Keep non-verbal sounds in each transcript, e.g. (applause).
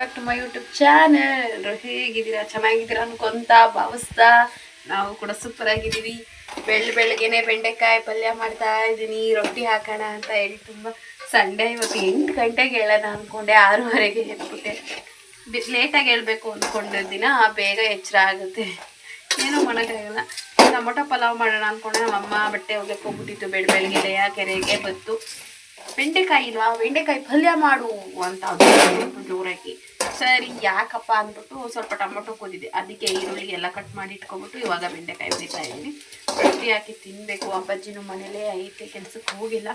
Back to my YouTube channel ಎಲ್ಲರೂ ಹೇಗಿದ್ದೀರಾ? ಚೆನ್ನಾಗಿದ್ದೀರಾ ಅನ್ಕೊಂತ ಭಾವಿಸ್ತಾ ನಾವು ಕೂಡ ಸೂಪರ್ ಆಗಿದ್ದೀವಿ. ಬೆಳ್ಳ ಬೆಳಗ್ಗೆನೆ ಬೆಂಡೆಕಾಯಿ ಪಲ್ಯ ಮಾಡ್ತಾ ಇದ್ದೀನಿ. ರೊಟ್ಟಿ ಹಾಕೋಣ ಅಂತ ಹೇಳಿ ತುಂಬ ಸಂಡೇ ಇವತ್ತು ಎಂಟು ಗಂಟೆಗೆ ಹೇಳೋಣ ಅಂದ್ಕೊಂಡೆ ಆರೂವರೆಗೆ ಎದ್ಬಿಟ್ಟೆ. ಬಿ ಲೇಟಾಗಿ ಹೇಳಬೇಕು ಅಂದ್ಕೊಂಡ ದಿನ. ಬೇಗ ಎಚ್ಚರ ಆಗುತ್ತೆ. ಏನೂ ಮಾಡೋಕ್ಕಾಗಲ್ಲ ಟೊಮೊಟೊ ಪಲಾವ್ ಮಾಡೋಣ ಅಂದ್ಕೊಂಡೆ ನಮ್ಮಮ್ಮ ಬಟ್ಟೆ ಹೋಗ್ಲಿಕ್ಕೆ ಹೋಗ್ಬಿಟ್ಟಿತ್ತು. ಬೆಳ್ಳ ಬೆಳಗ್ಗೆ ಕೆರೆಗೆ ಬತ್ತು ಬೆಂಡೆಕಾಯಿ ಇಲ್ವಾ ಬೆಂಡೆಕಾಯಿ ಪಲ್ಯ ಮಾಡು ಅಂತ ಜೋರಾಗಿ. ಸರಿ, ಯಾಕಪ್ಪ ಅಂದ್ಬಿಟ್ಟು ಸ್ವಲ್ಪ ಟೊಮೊಟೊ ಕೂದಿದೆ. ಅದಕ್ಕೆ ಈರುಳ್ಳಿ ಎಲ್ಲ ಕಟ್ ಮಾಡಿ ಇಟ್ಕೊಂಬಿಟ್ಟು ಇವಾಗ ಬೆಂಡೆಕಾಯಿ ಹುರಿತಾ ಇದ್ದೀನಿ ರೊಟ್ಟಿ ಹಾಕಿ ತಿನ್ನಬೇಕು ಅಪ್ಪಾಜಿನೂ ಮನೇಲೇ ಐತೆ, ಕೆಲ್ಸಕ್ಕೆ ಹೋಗಿಲ್ಲ.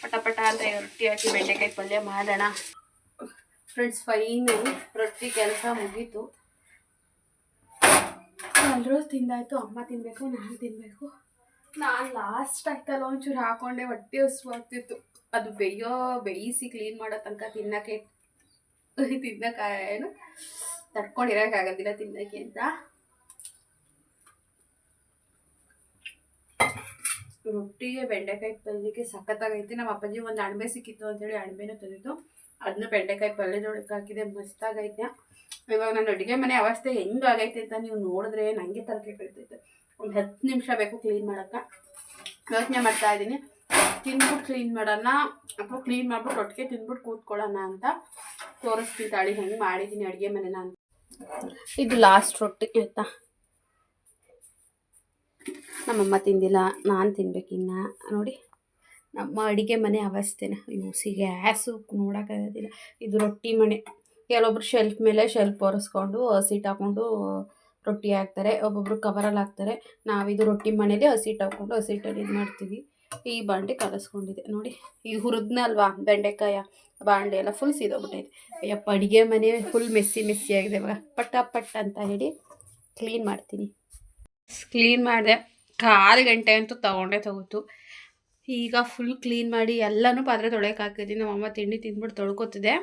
ಪಟ ಪಟ ಅಂತ ರೊಟ್ಟಿ ಹಾಕಿ ಬೆಂಡೆಕಾಯಿ ಪಲ್ಯ ಮಾಡೋಣ. ಫ್ರೆಂಡ್ಸ್ ಫೈನು ರೊಟ್ಟಿ ಕೆಲಸ ಮುಗೀತು. ಎಲ್ಲರೂ ತಿಂದಾಯ್ತು. ಅಮ್ಮ ತಿನ್ನಬೇಕು ನಾನು ತಿನ್ನಬೇಕು ನಾನು ಲಾಸ್ಟ್ ಆಯ್ತಲ್ಲ, ಒಂಚೂರು ಹಾಕೊಂಡೆ, ಹೊಟ್ಟೆ ಹಸುವಾಗ್ತಿತ್ತು ಅದು ಬೇಯೋ, ಬೇಯಿಸಿ ಕ್ಲೀನ್ ಮಾಡೋ ತನಕ ತಿನ್ನಕ್ಕೆ ತಿನ್ನೋಕೆ ಏನು, ತಡ್ಕೊಂಡಿರೋಕ್ಕಾಗೋದಿಲ್ಲ ತಿನ್ನಕ್ಕೆ ಅಂತ. ರೊಟ್ಟಿಗೆ ಬೆಂಡೆಕಾಯಿ ಪಲ್ಯಕ್ಕೆ ಸಖತ್ತಾಗೈತಿ. ನಮ್ಮ ಅಪ್ಪಾಜಿ ಒಂದು ಅಣಬೆ ಸಿಕ್ಕಿತ್ತು ಅಂತೇಳಿ ಅಣಬೆನೂ ತಂದಿತ್ತು ಅದನ್ನ ಬೆಂಡೆಕಾಯಿ ಪಲ್ಯದೊಳಗೆ ಹಾಕಿದೆ, ಮಸ್ತಾಗೈತೆ. ಇವಾಗ ನಾನು ಅಡುಗೆ ಮನೆ ಅವಸ್ಥೆ ಹೆಂಗಾಗೈತೆ ಅಂತ ನೀವು ನೋಡಿದ್ರೆ ನನಗೆ ತರಕೆ ಕಳ್ತೈತೆ ಒಂದು ಹತ್ತು ನಿಮಿಷ ಬೇಕು ಕ್ಲೀನ್ ಮಾಡೋಕ್ಕೆ. ಯೋಚನೆ ಮಾಡ್ತಾ ಇದ್ದೀನಿ. ತಿಂದ್ಬಿಟ್ಟು ಕ್ಲೀನ್ ಮಾಡೋಣ. ಅಥವಾ ಕ್ಲೀನ್ ಮಾಡ್ಬಿಟ್ಟು ಒಟ್ಟಿಗೆ ತಿಂದ್ಬಿಟ್ಟು ಕೂತ್ಕೊಳ್ಳೋಣ ಅಂತ ತೋರಿಸ್ತೀನಿ ತಾಳಿ, ಹೆಂಗೆ ಮಾಡಿದ್ದೀನಿ ಅಡುಗೆ ಮನೆ ನಾನು ಇದು ಲಾಸ್ಟ್ ರೊಟ್ಟಿ, ಆಯ್ತಾ? ನಮ್ಮಮ್ಮ ತಿಂದಿಲ್ಲ, ನಾನು ತಿನ್ಬೇಕಿನ್ನ ನೋಡಿ, ನಮ್ಮ ಅಡುಗೆ ಮನೆ ಅವಸ್ಥೆನ. ಯೂಸಿ ಗ್ಯಾಸು ನೋಡೋಕ್ಕಾಗೋದಿಲ್ಲ ಇದು ರೊಟ್ಟಿ ಮನೆ. ಕೆಲವೊಬ್ರು ಶೆಲ್ಫ್ ಮೇಲೆ ಶೆಲ್ಫ್ ಒರೆಸ್ಕೊಂಡು ಸೀಟ್ ಹಾಕ್ಕೊಂಡು ರೊಟ್ಟಿ ಹಾಕ್ತಾರೆ, ಒಬ್ಬೊಬ್ರು ಕವರಲ್ಲಿ ಹಾಕ್ತಾರೆ. ನಾವಿದು ರೊಟ್ಟಿ ಮನೇಲಿ ಹಸಿಟ್ಟು ಹಾಕ್ಕೊಂಡು ಹಸಿಟ್ಟಲ್ಲಿ ಇದು ಮಾಡ್ತೀವಿ ಈ ಬಾಂಡೆ ಕಲಸ್ಕೊಂಡಿದೆ. ನೋಡಿ, ಈ ಹುರಿದ್ನಲ್ವಾ ಬೆಂಡೆಕಾಯ ಬಾಂಡೆ ಎಲ್ಲ ಫುಲ್ ಸೀದೋಗ್ಬಿಟ್ಟೈತೆ. ಅಯ್ಯಪ್ಪ, ಅಡುಗೆ ಮನೆ ಫುಲ್ ಮೆಸ್ಸಿ ಮೆಸ್ಸಿ ಆಗಿದೆ ಇವಾಗ. ಪಟ್ಟ ಪಟ್ ಅಂತ ಹೇಳಿ ಕ್ಲೀನ್ ಮಾಡ್ತೀನಿ. ಕ್ಲೀನ್ ಮಾಡಿದೆ, ಕಾಲು ಗಂಟೆ ಅಂತೂ ತೊಗೊಂಡೇ ತಗೋತು. ಈಗ ಫುಲ್ ಕ್ಲೀನ್ ಮಾಡಿ ಎಲ್ಲನೂ ಪಾತ್ರೆ ತೊಳೆಯಕ್ಕೆ ಹಾಕಿದ್ದೀನಿ ನಮ್ಮಮ್ಮ ತಿಂಡಿ ತಿಂದ್ಬಿಟ್ಟು ತೊಳ್ಕೊತಿದೆ.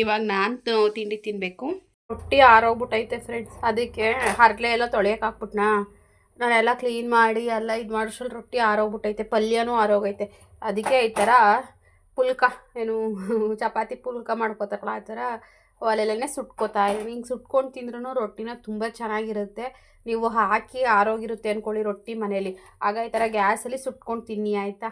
ಇವಾಗ ನಾನು ತಿಂಡಿ ತಿನ್ನಬೇಕು ರೊಟ್ಟಿ ಆರೋಗ್ಬಿಟ್ಟೈತೆ ಫ್ರೆಂಡ್ಸ್ ಅದಕ್ಕೆ ಹರಳೆ ಎಲ್ಲ ತೊಳೆಯಕ್ಕೆ ಹಾಕ್ಬಿಟ್ನಾ? ನಾನೆಲ್ಲ ಕ್ಲೀನ್ ಮಾಡಿ ಎಲ್ಲ ಇದು ಮಾಡಿಸಲ್ ರೊಟ್ಟಿ ಆರೋಗ್ಬಿಟ್ಟೈತೆ, ಪಲ್ಯನೂ ಆರೋಗೈತೆ ಅದಕ್ಕೆ ಈ ಥರ ಪುಲ್ಕ, ಏನು (laughs) ಚಪಾತಿ ಪುಲ್ಕ ಮಾಡ್ಕೋತಾರಲ್ಲ ಆ ಥರ ಒಲೆಲೇ ಸುಟ್ಕೋತಾ ಇದ್ದೀನಿ. ಹಿಂಗೆ ಸುಟ್ಕೊಂಡು ತಿಂದ್ರೂ ರೊಟ್ಟಿನ ತುಂಬ ಚೆನ್ನಾಗಿರುತ್ತೆ. ನೀವು ಹಾಕಿ ಆರೋಗಿರುತ್ತೆ ಅಂದ್ಕೊಳ್ಳಿ ರೊಟ್ಟಿ ಮನೇಲಿ ಆಗ ಈ ಥರ ಗ್ಯಾಸಲ್ಲಿ ಸುಟ್ಕೊಂಡು ತಿನ್ನಿ, ಆಯಿತಾ?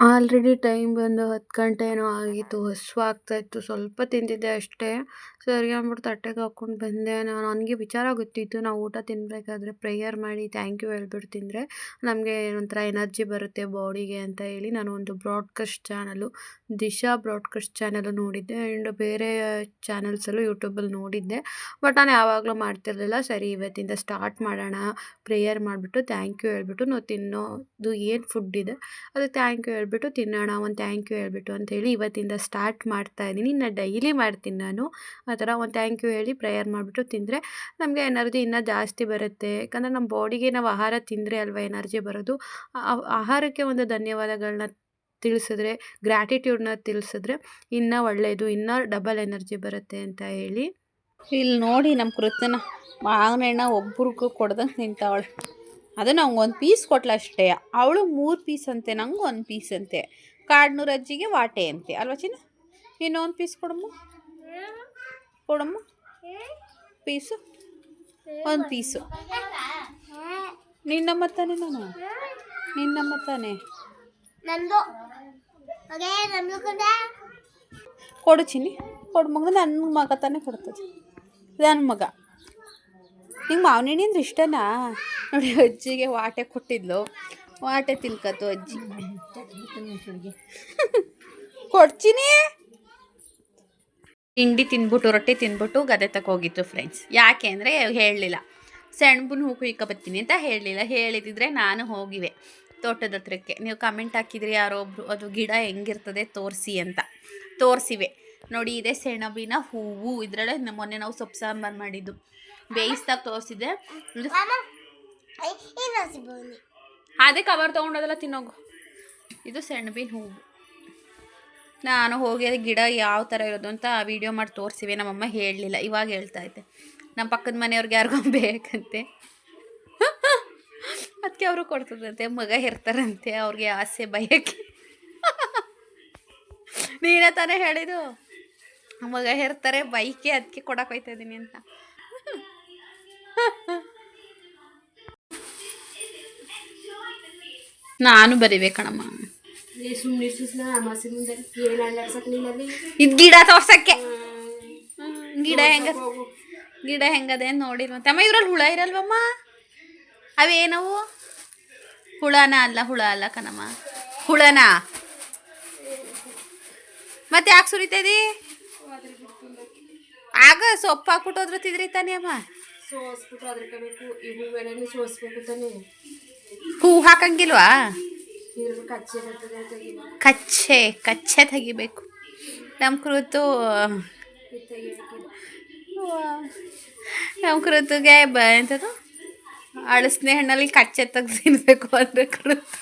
ಆಲ್ರೆಡಿ ಟೈಮ್ ಬಂದು ಹತ್ತು ಗಂಟೆ ಏನೋ ಆಗಿತ್ತು ಹಸುವಾಗ್ತಾಯಿತ್ತು ಸ್ವಲ್ಪ ತಿಂದಿದ್ದೆ ಅಷ್ಟೇ. ಸರಿ ಅಂದ್ಬಿಟ್ಟು ತಟ್ಟೆಗೆ ಹಾಕ್ಕೊಂಡು ಬಂದೆ. ನಾನು ನನಗೆ ವಿಚಾರ ಗೊತ್ತಿತ್ತು. ನಾವು ಊಟ ತಿನ್ನಬೇಕಾದ್ರೆ ಪ್ರೇಯರ್ ಮಾಡಿ ಥ್ಯಾಂಕ್ ಯು ಹೇಳ್ಬಿಟ್ಟು ತಿಂದರೆ ನಮಗೆ ಒಂಥರ ಎನರ್ಜಿ ಬರುತ್ತೆ ಬಾಡಿಗೆ ಅಂತ ಹೇಳಿ ನಾನು ಒಂದು broadcast channel Disha broadcast channel ನೋಡಿದ್ದೆ. ಆ್ಯಂಡ್ ಬೇರೆ ಚಾನಲ್ಸಲ್ಲೂ ಯೂಟ್ಯೂಬಲ್ಲಿ ನೋಡಿದ್ದೆ. ಬಟ್ ನಾನು ಯಾವಾಗಲೂ ಮಾಡ್ತಿರಲಿಲ್ಲ ಸರಿ, ಇವತ್ತಿಂದ ಸ್ಟಾರ್ಟ್ ಮಾಡೋಣ. ಪ್ರೇಯರ್ ಮಾಡಿಬಿಟ್ಟು ಥ್ಯಾಂಕ್ ಯು ಹೇಳ್ಬಿಟ್ಟು ನಾವು ತಿನ್ನೋದು ಏನು ಫುಡ್ ಇದೆ, ಅದು ಥ್ಯಾಂಕ್ ಯು ಹೇಳ್ಬಿಟ್ಟು ತಿನ್ನೋಣ, ಒಂದು ಥ್ಯಾಂಕ್ ಯು ಹೇಳ್ಬಿಟ್ಟು ಅಂತೇಳಿ ಇವತ್ತಿಂದ ಸ್ಟಾರ್ಟ್ ಮಾಡ್ತಾ ಇದ್ದೀನಿ. ನಾನು ಡೈಲಿ ಮಾಡ್ತೀನಿ ನಾನು. ಆ ಥರ ಒಂದು ಥ್ಯಾಂಕ್ ಯು ಹೇಳಿ ಪ್ರೇಯರ್ ಮಾಡಿಬಿಟ್ಟು ತಿಂದರೆ ನಮಗೆ ಎನರ್ಜಿ ಇನ್ನೂ ಜಾಸ್ತಿ ಬರುತ್ತೆ. ಯಾಕಂದರೆ ನಮ್ಮ ಬಾಡಿಗೆ ನಾವು ಆಹಾರ ತಿಂದರೆ ಅಲ್ವಾ ಎನರ್ಜಿ ಬರೋದು. ಆಹಾರಕ್ಕೆ ಒಂದು ಧನ್ಯವಾದಗಳನ್ನ ತಿಳಿಸಿದ್ರೆ ಗ್ರ್ಯಾಟಿಟ್ಯೂಡ್ನ ತಿಳಿಸಿದ್ರೆ ಇನ್ನೂ ಒಳ್ಳೆಯದು ಇನ್ನೂ ಡಬಲ್ ಎನರ್ಜಿ ಬರುತ್ತೆ ಅಂತ ಹೇಳಿ. ಇಲ್ಲಿ ನೋಡಿ ನಮ್ಮ ಕೃತನ ಮಾವಿನ ಹಣ್ಣ ಒಬ್ರಿಗೂ ಕೊಡ್ದಂಗೆ ಅದನ್ನು ನಂಗೆ ಒಂದು ಪೀಸ್ ಕೊಟ್ಲ ಅಷ್ಟೇ. ಅವಳು ಮೂರು ಪೀಸ್ ಅಂತೆ, ನಂಗೆ ಒಂದು ಪೀಸ್ ಅಂತೆ. ಕಾಡ್ನೂರ ಅಜ್ಜಿಗೆ ವಾಟೆ ಅಂತೆ. ಅಲ್ವಾ ಚಿನ್ನ? ಇನ್ನೊಂದು ಪೀಸ್ ಕೊಡಮ್ಮ ಕೊಡಮ್ಮ. ಪೀಸು? ಒಂದು ಪೀಸು. ನಿನ್ನಮ್ಮ ತಾನೆ ನಾನು? ನಿನ್ನಮ್ಮ ತಾನೆ ಕೂಡ ಚಿನ್ನಿ. ಕೊಡು ಮಗ ನನ್ನ ಮಗ ತಾನೇ ಕೊಡ್ತದೆ. ನನ್ನ ಮಗ. ನಿಂಗೆ ಮಾವಿನ ಹಣ್ಣು ಅಂದ್ರೆ ಇಷ್ಟನಾ? ನೋಡಿ ಅಜ್ಜಿಗೆ ವಾಟೆ ಕೊಟ್ಟಿದ್ಲು. ವಾಟೆ ತಿನ್ಕತ್ತು ಅಜ್ಜಿ. ಕೊಡ್ತೀನಿ ತಿಂಡಿ ತಿನ್ಬಿಟ್ಟು ರೊಟ್ಟಿ ತಿನ್ಬಿಟ್ಟು ಗದೆ ಹೋಗಿತ್ತು ಫ್ರೆಂಡ್ಸ್ ಯಾಕೆ ಅಂದರೆ ಹೇಳಲಿಲ್ಲ. ಸೆಣ್ಬುನ ಹೂ ಕುಯ್ಕೊ ಬರ್ತೀನಿ ಅಂತ ಹೇಳಲಿಲ್ಲ. ಹೇಳಿದಿದ್ರೆ ನಾನು ಹೋಗಿವೆ ತೋಟದ ಹತ್ರಕ್ಕೆ. ನೀವು ಕಮೆಂಟ್ ಹಾಕಿದ್ರಿ ಯಾರೊಬ್ರು ಅದು ಗಿಡ ಹೆಂಗಿರ್ತದೆ ತೋರಿಸಿ ಅಂತ. ತೋರಿಸಿವೆ. ನೋಡಿ ಇದೆ ಸೆಣಬಿನ ಹೂವು. ಇದರಲ್ಲೇ ಮೊನ್ನೆ ನಾವು ಸೊಪ್ಪು ಸಾಂಬಾರು ಮಾಡಿದ್ದು. ಬೇಯಿಸ್ದಾಗ ತೋರಿಸಿದೆ. ಅದೇ ಕವರ್ ತೊಗೊಂಡೋದೆಲ್ಲ ತಿನ್ನೋಗು. ಇದು ಸೆಣಬಿನ ಹೂವು. ನಾನು ಹೋಗಿ ಗಿಡ ಯಾವ ಥರ ಇರೋದು ಅಂತ ವಿಡಿಯೋ ಮಾಡಿ ತೋರಿಸಿವೆ, ನಮ್ಮಮ್ಮ ಹೇಳಲಿಲ್ಲ. ಇವಾಗ ಹೇಳ್ತಾ ಇದ್ದೆ. ನಮ್ಮ ಪಕ್ಕದ ಮನೆಯವ್ರಿಗೆ ಯಾರಿಗೋ ಬೇಕಂತೆ. ಅದಕ್ಕೆ ಅವರು ಕೊಡ್ತದಂತೆ, ಮಗ ಇರ್ತಾರಂತೆ ಅವ್ರಿಗೆ ಆಸೆ, ಬಯಕೆ. ನೀನೇ ತಾನೇ ಹೇಳಿದು ಮಗ ಹೇರ್ತಾರೆ, ಬೈಕೆ ಅದಕ್ಕೆ ಕೊಡಕ್ಕೆ ಹೋಯ್ತಾ ಇದ್ದೀನಿ ಅಂತ. ನಾನು ಬರಿಬೇಕಣಮ್ಮ ಇದು ಗಿಡ ತೋರ್ಸಕ್ಕೆ. ಗಿಡ ಹೆಂಗ ಗಿಡ ಹೆಂಗದೆ ನೋಡಿರ್ ಮತ್ತೆ ಅಮ್ಮ ಇದ್ರಲ್ಲಿ ಹುಳ ಇರಲ್ವಮ್ಮ? ಅವೇನವು? ಹುಳನ ಅಲ್ಲ ಹುಳ ಅಲ್ಲ ಕಣಮ್ಮ. ಹುಳನ. ಮತ್ತೆ ಯಾಕೆ ಸುರಿತದಿ ಆಗ ಸೊಪ್ಪು ಹಾಕ್ಬಿಟ್ಟು ಹೋದ್ರೆ ತಿದ್ರಿ ತಾನೇ ಅಮ್ಮ? ಸೋಸ್ಬಿಟ್ಟು ಈ ಹೂವೆಲ್ಲ ಸೋಸ್ಬೇಕು ತಾನೆ. ಹೂ ಹಾಕಂಗಿಲ್ವಾ? ಕಚ್ಚೆ ಕಚ್ಚೆ ತೆಗಿಬೇಕು. ನಮ್ಮ ಕುರಿತು ತೆಗಿಬೇಕಿಲ್ಲ ನಮ್ಮ ಕೃತುಗೆ ಬ ಎಂಥದ್ದು ಅಳಸನೆ ಹಣ್ಣಲ್ಲಿ ಕಚ್ಚೆ ತೆಗ್ದು ತಿನ್ಬೇಕು ಅಂದರೆ ಕೃತು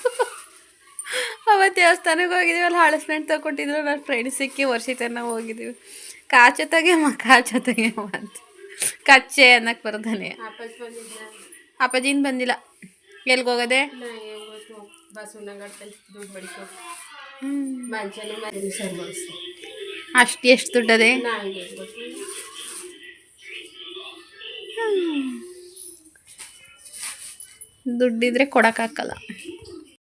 ಅವತ್ತು ದೇವಸ್ಥಾನಕ್ಕೆ ಹೋಗಿದ್ದೀವಿ ಅಲ್ಲಿ ಹಳಸನೆ ಹಣ್ಣು ತಗೊಟ್ಟಿದ್ರು ನನ್ನ ಫ್ರೆಂಡ್ಸ್ ಸಿಕ್ಕಿ ವರ್ಷಿತನ ಹೋಗಿದ್ದೀವಿ. ಕಾಚೆ ತೆಗೆಯಮ್ಮ ಕಾಚೆ ತೆಗೆಯಮ್ಮ ಅಂತ. ಕಚ್ಚೆ ಅನ್ನಕ್ಕೆ ಬರ್ತಾನೆ ಅಪ್ಪಾಜಿನ ಬಂದಿಲ್ಲ. ಎಲ್ಗೆ ಅಷ್ಟು ಎಷ್ಟು ದುಡ್ಡದೆ? ದುಡ್ಡಿದ್ರೆ ಕೊಡೋಕ್ಕಾಗಲ್ಲ.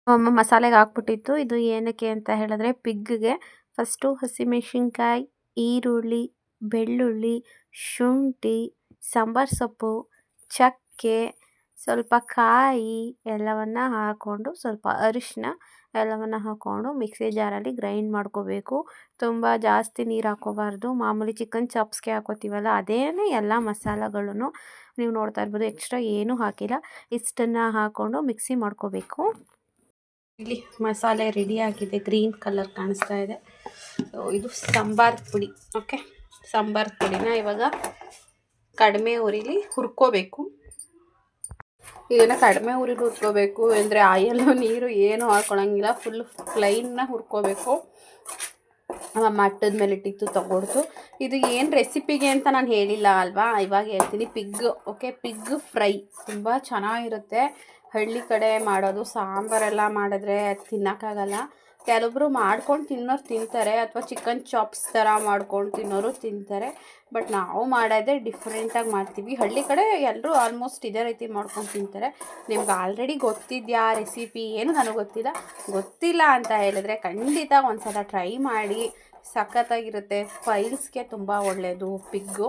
ಅಮ್ಮ ಮಸಾಲೆಗೆ ಹಾಕ್ಬಿಟ್ಟಿತ್ತು. ಇದು ಏನಕ್ಕೆ ಅಂತ ಹೇಳಿದ್ರೆ ಪಿಗ್ಗಿಗೆ ಫಸ್ಟು ಹಸಿಮೆಣಸಿನ್ಕಾಯಿ ಈರುಳ್ಳಿ ಬೆಳ್ಳುಳ್ಳಿ ಶುಂಠಿ ಸಾಂಬಾರು ಸೊಪ್ಪು ಚಕ್ಕೆ ಸ್ವಲ್ಪ ಕಾಯಿ ಎಲ್ಲವನ್ನು ಹಾಕ್ಕೊಂಡು ಸ್ವಲ್ಪ ಅರಿಶಿನ ಎಲ್ಲವನ್ನು ಹಾಕ್ಕೊಂಡು ಮಿಕ್ಸಿ ಜಾರಲ್ಲಿ ಗ್ರೈಂಡ್ ಮಾಡ್ಕೋಬೇಕು. ತುಂಬ ಜಾಸ್ತಿ ನೀರು ಹಾಕೋಬಾರ್ದು ಮಾಮೂಲಿ ಚಿಕನ್ ಚಾಪ್ಸ್ಗೆ ಹಾಕೋತೀವಲ್ಲ ಅದೇ ಎಲ್ಲ ಮಸಾಲೆಗಳನ್ನು ನೀವು ನೋಡ್ತಾ ಇರ್ಬೋದು. ಎಕ್ಸ್ಟ್ರಾ ಏನೂ ಹಾಕಿಲ್ಲ. ಇಷ್ಟನ್ನು ಹಾಕ್ಕೊಂಡು ಮಿಕ್ಸಿ ಮಾಡ್ಕೋಬೇಕು. ಇಲ್ಲಿ ಮಸಾಲೆ ರೆಡಿ ಆಗಿದೆ. ಗ್ರೀನ್ ಕಲರ್ ಕಾಣಿಸ್ತಾ ಇದೆ. ಸೊ ಇದು ಸಾಂಬಾರ್ ಪುಡಿ. ಓಕೆ ಸಾಂಬಾರ್ ಪುಡಿನ ಇವಾಗ ಕಡಿಮೆ ಉರಿಲಿ ಹುರ್ಕೋಬೇಕು. ಇದನ್ನು ಕಡಿಮೆ ಉರಿಲಿ ಹುರ್ಕೋಬೇಕು ಅಂದರೆ ಆಯಲ್ಲು ನೀರು ಏನು ಹಾಕ್ಕೊಳಂಗಿಲ್ಲ ಫುಲ್ ಪ್ಲೈನ್ನ ಹುರ್ಕೋಬೇಕು. ಮಟ್ಟದ ಮೇಲೆ ಇಟ್ಟಿತ್ತು, ತಗೊಡ್ತು. ಇದು ಏನು ರೆಸಿಪಿಗೆ ಅಂತ ನಾನು ಹೇಳಿಲ್ಲ ಅಲ್ವಾ? ಇವಾಗ ಹೇಳ್ತೀನಿ. ಪಿಗ್ ಓಕೆ ಪಿಗ್ ಫ್ರೈ ತುಂಬ ಚೆನ್ನಾಗಿರುತ್ತೆ. ಹಳ್ಳಿ ಕಡೆ ಮಾಡೋದು, ಸಾಂಬಾರೆಲ್ಲ ಮಾಡಿದ್ರೆ ತಿನ್ನೋಕ್ಕಾಗಲ್ಲ. ಕೆಲವೊಬ್ರು ಮಾಡ್ಕೊಂಡು ತಿನ್ನೋರು ತಿಂತಾರೆ ಅಥವಾ ಚಿಕನ್ ಚಾಪ್ಸ್ ಥರ ಮಾಡ್ಕೊಂಡು ತಿನ್ನೋರು ತಿಂತಾರೆ. ಬಟ್ ನಾವು ಮಾಡೋದೇ ಡಿಫ್ರೆಂಟಾಗಿ ಮಾಡ್ತೀವಿ. ಹಳ್ಳಿ ಕಡೆ ಎಲ್ಲರೂ ಆಲ್ಮೋಸ್ಟ್ ಇದೇ ರೀತಿ ಮಾಡ್ಕೊಂಡು ತಿಂತಾರೆ. ನಿಮ್ಗೆ ಆಲ್ರೆಡಿ ಗೊತ್ತಿದೆಯಾ ರೆಸಿಪಿ ಏನು ನನಗೆ ಗೊತ್ತಿಲ್ಲ. ಗೊತ್ತಿಲ್ಲ ಅಂತ ಹೇಳಿದ್ರೆ ಖಂಡಿತ ಒಂದು ಸಲ ಟ್ರೈ ಮಾಡಿ. ಸಖತ್ತಾಗಿರುತ್ತೆ. ಫೈಲ್ಸ್ಗೆ ತುಂಬ ಒಳ್ಳೆಯದು ಪಿಗ್ಗು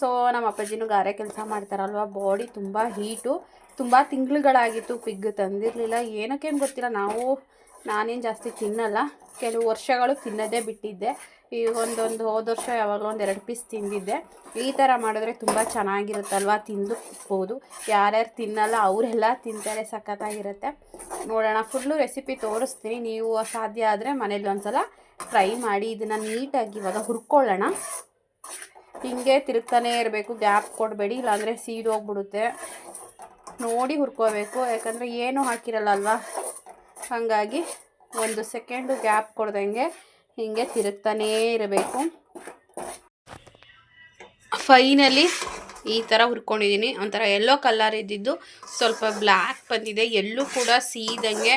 ಸೊ ನಮ್ಮ ಅಪ್ಪಾಜಿನೂ ಗಾರೆ ಕೆಲಸ ಮಾಡ್ತಾರಲ್ವ? ಬಾಡಿ ತುಂಬ ಹೀಟು ತುಂಬ ತಿಂಗಳುಗಳಾಗಿತ್ತು ಪಿಗ್ ತಂದಿರಲಿಲ್ಲ. ಏನಕ್ಕೇನು ಗೊತ್ತಿಲ್ಲ, ನಾವು ನಾನೇನು ಜಾಸ್ತಿ ತಿನ್ನಲ್ಲ. ಕೆಲವು ವರ್ಷಗಳು ತಿನ್ನೋದೇ ಬಿಟ್ಟಿದ್ದೆ. ಈ ಒಂದೊಂದು ಹೋದ ವರ್ಷ ಯಾವಾಗಲೂ ಒಂದು ಎರಡು ಪೀಸ್ ತಿಂದಿದ್ದೆ. ಈ ಥರ ಮಾಡಿದ್ರೆ ತುಂಬ ಚೆನ್ನಾಗಿರುತ್ತಲ್ವ ತಿಂದುಬೋದು ಯಾರ್ಯಾರು ತಿನ್ನಲ್ಲ, ಅವರೆಲ್ಲ ತಿಂತಾರೆ, ಸಖತ್ತಾಗಿರುತ್ತೆ. ನೋಡೋಣ, ಫುಲ್ಲು ರೆಸಿಪಿ ತೋರಿಸ್ತೀನಿ. ನೀವು ಸಾಧ್ಯ ಆದರೆ ಮನೇಲಿ ಒಂದ್ಸಲ ಫ್ರೈ ಮಾಡಿ, ಇದನ್ನು ನೀಟಾಗಿ ಇವಾಗ ಹುರ್ಕೊಳ್ಳೋಣ. ಹಿಂಗೆ ತಿರುಗ್ತಾನೇ ಇರಬೇಕು. ಗ್ಯಾಪ್ ಕೊಡಬೇಡಿ, ಇಲ್ಲಾಂದರೆ ಸೀದೋಗ್ಬಿಡುತ್ತೆ ನೋಡಿ ಹುರ್ಕೋಬೇಕು, ಯಾಕಂದರೆ ಏನೂ ಹಾಕಿರಲ್ಲ ಹಾಗಾಗಿ ಒಂದು ಸೆಕೆಂಡು ಗ್ಯಾಪ್ ಕೊಡ್ದಂಗೆ ಹೀಗೆ ತಿರುಗ್ತಾನೇ ಇರಬೇಕು. ಫೈನಲಿ ಈ ಥರ ಹುರ್ಕೊಂಡಿದ್ದೀನಿ. ಒಂಥರ ಎಲ್ಲೋ ಕಲರ್ ಇದ್ದಿದ್ದು ಸ್ವಲ್ಪ ಬ್ಲ್ಯಾಕ್ ಬಂದಿದೆ. ಎಲ್ಲೂ ಕೂಡ ಸೀದಂಗೆ